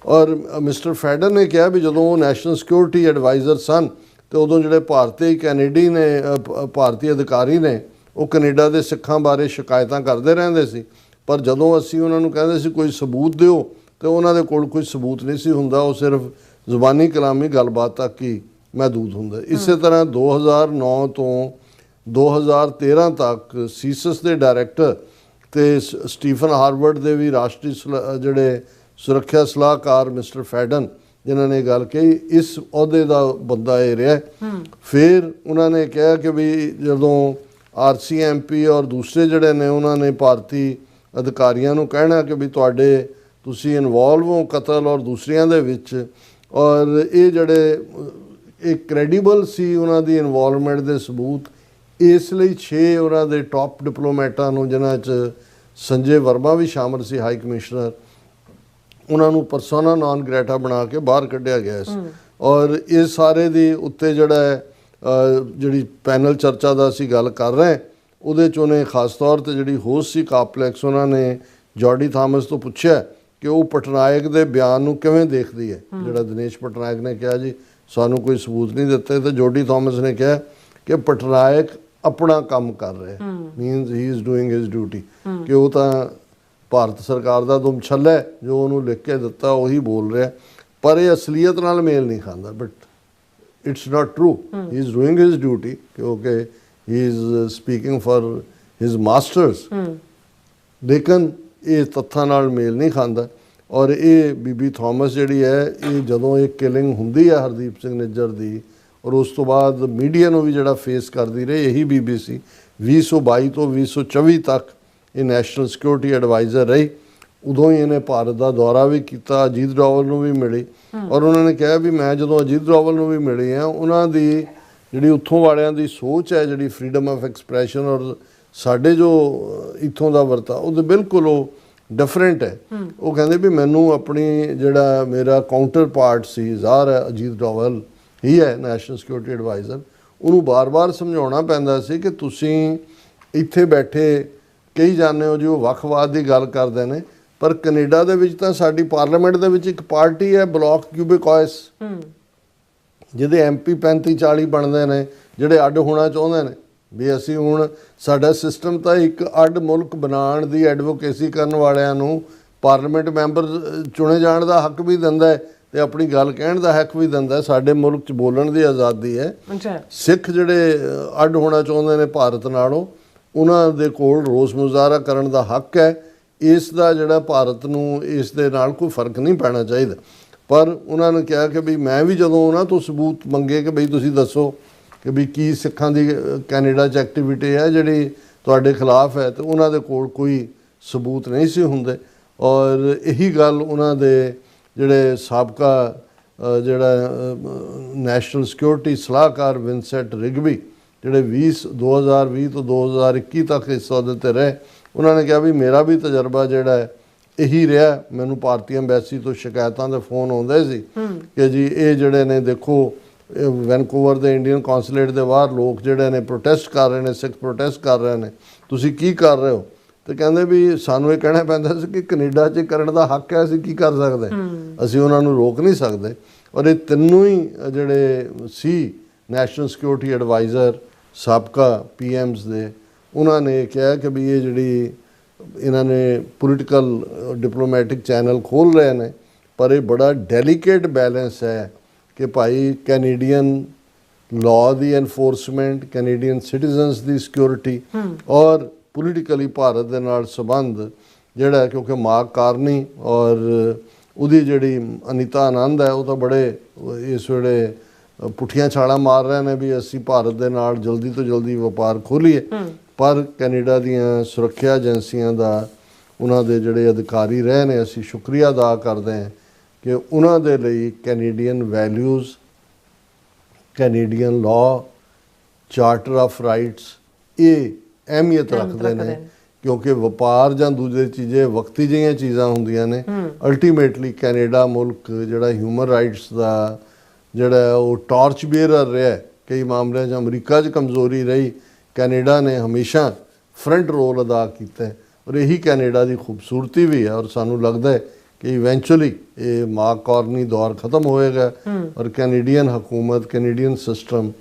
B: ਔਰ ਮਿਸਟਰ ਫੈਡਰ ਨੇ ਕਿਹਾ ਵੀ ਜਦੋਂ ਉਹ ਨੈਸ਼ਨਲ ਸਿਕਿਉਰਿਟੀ ਐਡਵਾਈਜ਼ਰ ਸਨ ਤੇ ਉਦੋਂ ਜਿਹੜੇ ਭਾਰਤੀ ਕੈਨੇਡੀ ਨੇ ਭਾਰਤੀ ਅਧਿਕਾਰੀ ਨੇ ਉਹ ਕੈਨੇਡਾ ਦੇ ਸਿੱਖਾਂ ਬਾਰੇ ਸ਼ਿਕਾਇਤਾਂ ਕਰਦੇ ਰਹਿੰਦੇ ਸੀ। ਪਰ ਜਦੋਂ ਅਸੀਂ ਉਹਨਾਂ ਨੂੰ ਕਹਿੰਦੇ ਸੀ ਕੋਈ ਸਬੂਤ ਦਿਓ ਤੇ ਉਹਨਾਂ ਦੇ ਕੋਲ ਕੋਈ ਸਬੂਤ ਨਹੀਂ ਸੀ ਹੁੰਦਾ ਉਹ ਸਿਰਫ ਜ਼ੁਬਾਨੀ ਕਲਾਮੀ ਗੱਲਬਾਤ ਤੱਕ ਹੀ ਮਹਦੂਦ ਹੁੰਦਾ। ਇਸੇ ਤਰ੍ਹਾਂ 2009 ਤੋਂ 2013 ਤੱਕ ਸੀਸਸ ਦੇ ਡਾਇਰੈਕਟਰ ਤੇ ਸਟੀਫਨ ਹਾਰਵਰਡ ਦੇ ਵੀ ਰਾਸ਼ਟਰੀ ਜਿਹੜੇ ਸੁਰੱਖਿਆ ਸਲਾਹਕਾਰ ਮਿਸਟਰ ਫੈਡਨ ਜਿਨ੍ਹਾਂ ਨੇ ਗੱਲ ਕਹੀ ਇਸ ਅਹੁਦੇ ਦਾ ਬੰਦਾ ਇਹ ਰਿਹਾ। ਫਿਰ ਉਹਨਾਂ ਨੇ ਕਿਹਾ ਕਿ ਵੀ ਜਦੋਂ ਆਰਸੀਐਮਪੀ ਔਰ ਦੂਸਰੇ ਜਿਹੜੇ ਨੇ ਉਹਨਾਂ ਨੇ ਭਾਰਤੀ ਅਧਿਕਾਰੀਆਂ ਨੂੰ ਕਹਿਣਾ ਕਿ ਵੀ ਤੁਹਾਡੇ ਤੁਸੀਂ ਇਨਵੋਲਵ ਹੋ ਕਤਲ ਔਰ ਦੂਸਰਿਆਂ ਦੇ ਵਿੱਚ ਔਰ ਇਹ ਜਿਹੜੇ ਇਹ ਕ੍ਰੈਡੀਬਲ ਸੀ ਉਹਨਾਂ ਦੀ ਇਨਵੋਲਵਮੈਂਟ ਦੇ ਸਬੂਤ ਇਸ ਲਈ 6 ਉਹਨਾਂ ਦੇ ਟਾਪ ਡਿਪਲੋਮੈਟਾਂ ਨੂੰ ਜਿਨ੍ਹਾਂ 'ਚ ਸੰਜੇ ਵਰਮਾ ਵੀ ਸ਼ਾਮਲ ਸੀ ਹਾਈ ਕਮਿਸ਼ਨਰ ਉਹਨਾਂ ਨੂੰ ਪਰਸੋਨਾ ਨਾਨ ਗ੍ਰੈਟਾ ਬਣਾ ਕੇ ਬਾਹਰ ਕੱਢਿਆ ਗਿਆ ਸੀ। ਔਰ ਇਹ ਸਾਰੇ ਦੀ ਉੱਤੇ ਜਿਹੜਾ ਜਿਹੜੀ ਪੈਨਲ ਚਰਚਾ ਦਾ ਅਸੀਂ ਗੱਲ ਕਰ ਰਹੇ ਉਹਦੇ ਚ ਉਹਨੇ ਖਾਸ ਤੌਰ ਤੇ ਜਿਹੜੀ ਹੋਸਟ ਸੀ ਕਾਪਲੈਕਸ ਉਹਨਾਂ ਨੇ ਜਾਰਡੀ ਥਾਮਸ ਤੋਂ ਪੁੱਛਿਆ ਕਿ ਉਹ ਪਟਨਾਇਕ ਦੇ ਬਿਆਨ ਨੂੰ ਕਿਵੇਂ ਦੇਖਦੀ ਹੈ। ਜਿਹੜਾ ਦਿਨੇਸ਼ ਪਟਨਾਇਕ ਨੇ ਕਿਹਾ ਜੀ ਸਾਨੂੰ ਕੋਈ ਸਬੂਤ ਨਹੀਂ ਦਿੱਤੇ ਤੇ ਜੋਡੀ ਥਾਮਸ ਨੇ ਕਿਹਾ ਕਿ ਪਟਨਾਇਕ ਆਪਣਾ ਕੰਮ ਕਰ ਰਿਹਾ means he. Is doing his duty ਕਿ ਉਹ ਤਾਂ ਭਾਰਤ ਸਰਕਾਰ ਦਾ ਦੁਮ ਛੱਲਾ ਜੋ ਉਹਨੂੰ ਲਿਖ ਕੇ ਦਿੱਤਾ ਉਹੀ ਬੋਲ ਰਿਹਾ। ਪਰ ਇਹ ਅਸਲੀਅਤ ਨਾਲ ਮੇਲ ਨਹੀਂ ਖਾਂਦਾ but it's not true he. Is doing his duty ਕਿਉਂਕਿ he is speaking for his masters ਲੇਕਿਨ ਇਹ ਤੱਥਾਂ ਨਾਲ ਮੇਲ ਨਹੀਂ ਖਾਂਦਾ। ਔਰ ਇਹ ਬੀਬੀ ਥਾਮਸ ਜਿਹੜੀ ਹੈ ਇਹ ਜਦੋਂ ਇਹ ਕਿਲਿੰਗ ਹੁੰਦੀ ਹੈ ਹਰਦੀਪ ਸਿੰਘ ਨਿੱਜਰ ਦੀ ਔਰ ਉਸ ਤੋਂ ਬਾਅਦ ਮੀਡੀਆ ਨੂੰ ਵੀ ਜਿਹੜਾ ਫੇਸ ਕਰਦੀ ਰਹੀ ਇਹੀ ਬੀਬੀਸੀ 2022 ਤੋਂ 2024 ਤੱਕ ਇਹ ਨੈਸ਼ਨਲ ਸਿਕਿਉਰਿਟੀ ਐਡਵਾਈਜ਼ਰ ਰਹੀ। ਉਦੋਂ ਹੀ ਇਹਨੇ ਭਾਰਤ ਦਾ ਦੌਰਾ ਵੀ ਕੀਤਾ ਅਜੀਤ ਡੋਵਲ ਨੂੰ ਵੀ ਮਿਲੀ। ਔਰ ਉਹਨਾਂ ਨੇ ਕਿਹਾ ਵੀ ਮੈਂ ਜਦੋਂ ਅਜੀਤ ਡੋਵਲ ਨੂੰ ਵੀ ਮਿਲੀ ਆ ਉਹਨਾਂ ਦੀ ਜਿਹੜੀ ਉੱਥੋਂ ਵਾਲਿਆਂ ਦੀ ਸੋਚ ਹੈ ਜਿਹੜੀ ਫਰੀडम ਆਫ ਐਕਸਪ੍ਰੈਸ਼ਨ ਔਰ ਸਾਡੇ ਜੋ ਇੱਥੋਂ ਦਾ ਵਰਤਾ ਉਹ ਤੇ ਬਿਲਕੁਲ ਉਹ ਡਿਫਰੈਂਟ ਹੈ। ਉਹ ਕਹਿੰਦੇ ਵੀ ਮੈਨੂੰ ਆਪਣੀ ਜਿਹੜਾ ਮੇਰਾ ਕਾਊਂਟਰ ਪਾਰਟ ਸੀ ਜ਼ਾਹਰ ਹੈ ਅਜੀਤ ਡੋਵਲ ਹੀ ਹੈ ਨੈਸ਼ਨਲ ਸਿਕਿਉਰਿਟੀ ਐਡਵਾਈਜ਼ਰ ਉਹਨੂੰ ਬਾਰ-ਬਾਰ ਸਮਝਾਉਣਾ ਪੈਂਦਾ ਸੀ ਕਿ ਤੁਸੀਂ ਇੱਥੇ ਬੈਠੇ ਕਈ ਜਾਣਦੇ ਹੋ ਜੀ ਉਹ ਵੱਖਵਾਦ ਦੀ ਗੱਲ ਕਰਦੇ ਨੇ ਪਰ ਕੈਨੇਡਾ ਦੇ ਵਿੱਚ ਤਾਂ ਸਾਡੀ ਪਾਰਲੀਮੈਂਟ ਦੇ ਵਿੱਚ ਇੱਕ ਪਾਰਟੀ ਹੈ ਬਲਾਕ ਕਿਊਬਿਕੋਇਸ। ਜਿਹਦੇ ਐਮਪੀ 35 40 ਬਣਦੇ ਨੇ ਜਿਹੜੇ ਅੱਡ ਹੋਣਾ ਚਾਹੁੰਦੇ ਨੇ। ਵੀ ਅਸੀਂ ਹੁਣ ਸਾਡਾ ਸਿਸਟਮ ਤਾਂ ਇੱਕ ਅੱਡ ਮੁਲਕ ਬਣਾਉਣ ਦੀ ਐਡਵੋਕੇਸੀ ਕਰਨ ਵਾਲਿਆਂ ਨੂੰ ਪਾਰਲੀਮੈਂਟ ਮੈਂਬਰ ਚੁਣੇ ਜਾਣ ਦਾ ਹੱਕ ਵੀ ਦਿੰਦਾ ਹੈ ਤੇ ਆਪਣੀ ਗੱਲ ਕਹਿਣ ਦਾ ਹੱਕ ਵੀ ਦਿੰਦਾ ਹੈ। ਸਾਡੇ ਮੁਲਕ 'ਚ ਬੋਲਣ ਦੀ ਆਜ਼ਾਦੀ ਹੈ। ਸਿੱਖ ਜਿਹੜੇ ਅੱਡ ਹੋਣਾ ਚਾਹੁੰਦੇ ਨੇ ਭਾਰਤ ਨਾਲੋਂ ਉਹਨਾਂ ਦੇ ਕੋਲ ਰੋਸ ਮੁਜ਼ਾਹਰਾ ਕਰਨ ਦਾ ਹੱਕ ਹੈ। ਇਸ ਦਾ ਜਿਹੜਾ ਭਾਰਤ ਨੂੰ ਇਸ ਦੇ ਨਾਲ ਕੋਈ ਫ਼ਰਕ ਨਹੀਂ ਪੈਣਾ ਚਾਹੀਦਾ। ਪਰ ਉਹਨਾਂ ਨੇ ਕਿਹਾ ਕਿ ਵੀ ਮੈਂ ਵੀ ਜਦੋਂ ਉਹਨਾਂ ਤੋਂ ਸਬੂਤ ਮੰਗੇ ਕਿ ਬਈ ਤੁਸੀਂ ਦੱਸੋ ਕਿ ਵੀ ਕੀ ਸਿੱਖਾਂ ਦੀ ਕੈਨੇਡਾ 'ਚ ਐਕਟੀਵਿਟੀ ਹੈ, ਜਿਹੜੀ ਤੁਹਾਡੇ ਖਿਲਾਫ ਹੈ, ਤੇ ਉਹਨਾਂ ਦੇ ਕੋਲ ਕੋਈ ਸਬੂਤ ਨਹੀਂ ਸੀ ਹੁੰਦੇ। ਔਰ ਇਹੀ ਗੱਲ ਉਹਨਾਂ ਦੇ ਜਿਹੜੇ ਸਾਬਕਾ ਜਿਹੜਾ ਨੈਸ਼ਨਲ ਸਿਕਿਉਰਿਟੀ ਸਲਾਹਕਾਰ ਵਿਨਸੈਂਟ ਰਿਗਬੀ ਜਿਹੜੇ 20 2020 ਤੋਂ 2021 ਤੱਕ ਇਸ ਅਹੁਦੇ ਤੇ ਰਹੇ ਉਹਨਾਂ ਨੇ ਕਿਹਾ ਵੀ ਮੇਰਾ ਵੀ ਤਜਰਬਾ ਜਿਹੜਾ ਹੈ ਇਹੀ ਰਿਹਾ ਮੈਨੂੰ ਭਾਰਤੀ ਐਮਬੈਸੀ ਤੋਂ ਸ਼ਿਕਾਇਤਾਂ ਦੇ ਫੋਨ ਆਉਂਦੇ ਸੀ ਕਿ ਜੀ ਇਹ ਜਿਹੜੇ ਨੇ ਦੇਖੋ ਵੈਨਕੂਵਰ ਦੇ ਇੰਡੀਅਨ ਕੌਂਸੂਲੇਟ ਦੇ ਬਾਹਰ ਲੋਕ ਜਿਹੜੇ ਨੇ ਪ੍ਰੋਟੈਸਟ ਕਰ ਰਹੇ ਨੇ ਸਿੱਖ ਪ੍ਰੋਟੈਸਟ ਕਰ ਰਹੇ ਨੇ ਤੁਸੀਂ ਕੀ ਕਰ ਰਹੇ ਹੋ? ਤੇ ਕਹਿੰਦੇ ਵੀ ਸਾਨੂੰ ਇਹ ਕਹਿਣਾ ਪੈਂਦਾ ਸੀ ਕਿ ਕੈਨੇਡਾ 'ਚ ਕਰਨ ਦਾ ਹੱਕ ਹੈ ਅਸੀਂ ਕੀ ਕਰ ਸਕਦੇ? ਅਸੀਂ ਉਹਨਾਂ ਨੂੰ ਰੋਕ ਨਹੀਂ ਸਕਦੇ। ਔਰ ਇਹ ਤਿੰਨੋਂ ਹੀ ਜਿਹੜੇ ਸੀ ਨੈਸ਼ਨਲ ਸਿਕਿਉਰਿਟੀ ਐਡਵਾਈਜ਼ਰ ਸਾਬਕਾ ਪੀਐਮਸ ਦੇ ਉਹਨਾਂ ਨੇ ਕਿਹਾ ਕਿ ਵੀ ਇਹ ਜਿਹੜੀ ਇਹਨਾਂ ਨੇ ਪੋਲੀਟੀਕਲ ਡਿਪਲੋਮੈਟਿਕ ਚੈਨਲ ਖੋਲ ਰਹੇ ਨੇ ਪਰ ਇਹ ਬੜਾ ਡੈਲੀਕੇਟ ਬੈਲੈਂਸ ਹੈ ਕਿ ਭਾਈ ਕੈਨੇਡੀਅਨ ਲਾਅ ਦੀ ਐਨਫੋਰਸਮੈਂਟ ਕੈਨੇਡੀਅਨ ਸਿਟੀਜ਼ਨਸ ਦੀ ਸਿਕਿਉਰਿਟੀ ਔਰ ਪੋਲੀਟੀਕਲੀ ਭਾਰਤ ਦੇ ਨਾਲ ਸੰਬੰਧ ਜਿਹੜਾ ਕਿਉਂਕਿ ਮਾਰਕ ਕਾਰਨੀ ਔਰ ਉਹਦੀ ਜਿਹੜੀ ਅਨੀਤਾ ਆਨੰਦ ਹੈ ਉਹ ਤਾਂ ਬੜੇ ਇਸ ਵੇਲੇ ਪੁੱਠੀਆਂ ਛਾਲਾਂ ਮਾਰ ਰਹੇ ਨੇ ਵੀ ਅਸੀਂ ਭਾਰਤ ਦੇ ਨਾਲ ਜਲਦੀ ਤੋਂ ਜਲਦੀ ਵਪਾਰ ਖੋਲੀਏ। ਪਰ ਕੈਨੇਡਾ ਦੀਆਂ ਸੁਰੱਖਿਆ ਏਜੰਸੀਆਂ ਦਾ ਉਹਨਾਂ ਦੇ ਜਿਹੜੇ ਅਧਿਕਾਰੀ ਰਹੇ ਨੇ ਅਸੀਂ ਸ਼ੁਕਰੀਆ ਅਦਾ ਕਰਦੇ ਹਾਂ ਕਿ ਉਹਨਾਂ ਦੇ ਲਈ Canadian values Canadian law charter of rights ਇਹ ਅਹਿਮੀਅਤ ਰੱਖਦੇ ਨੇ। ਕਿਉਂਕਿ ਵਪਾਰ ਜਾਂ ਦੂਜੇ ਚੀਜ਼ੇ ਵਕਤੀ ਜਿਹੀਆਂ ਚੀਜ਼ਾਂ ਹੁੰਦੀਆਂ ਨੇ। ਅਲਟੀਮੇਟਲੀ ਕੈਨੇਡਾ ਮੁਲਕ ਜਿਹੜਾ ਹਿਊਮਨ ਰਾਈਟਸ ਦਾ ਜਿਹੜਾ ਉਹ ਟਾਰਚ ਬੀਅਰਰ ਰਿਹਾ ਹੈ। ਕਈ ਮਾਮਲਿਆਂ 'ਚ ਅਮਰੀਕਾ 'ਚ ਕਮਜ਼ੋਰੀ ਰਹੀ। ਕੈਨੇਡਾ ਨੇ ਹਮੇਸ਼ਾ ਫਰੰਟ ਰੋਲ ਅਦਾ ਕੀਤਾ ਔਰ ਇਹੀ ਕੈਨੇਡਾ ਦੀ ਖੂਬਸੂਰਤੀ ਵੀ ਹੈ। ਔਰ ਸਾਨੂੰ ਲੱਗਦਾ ਹੈ ਕਿ ਇਵੈਂਚੁਅਲੀ ਇਹ ਮਾਰਕ ਕਾਰਨੀ ਦੌਰ ਖਤਮ ਹੋਏਗਾ। ਔਰ ਕੈਨੇਡੀਅਨ ਹਕੂਮਤ ਕੈਨੇਡੀਅਨ ਸਿਸਟਮ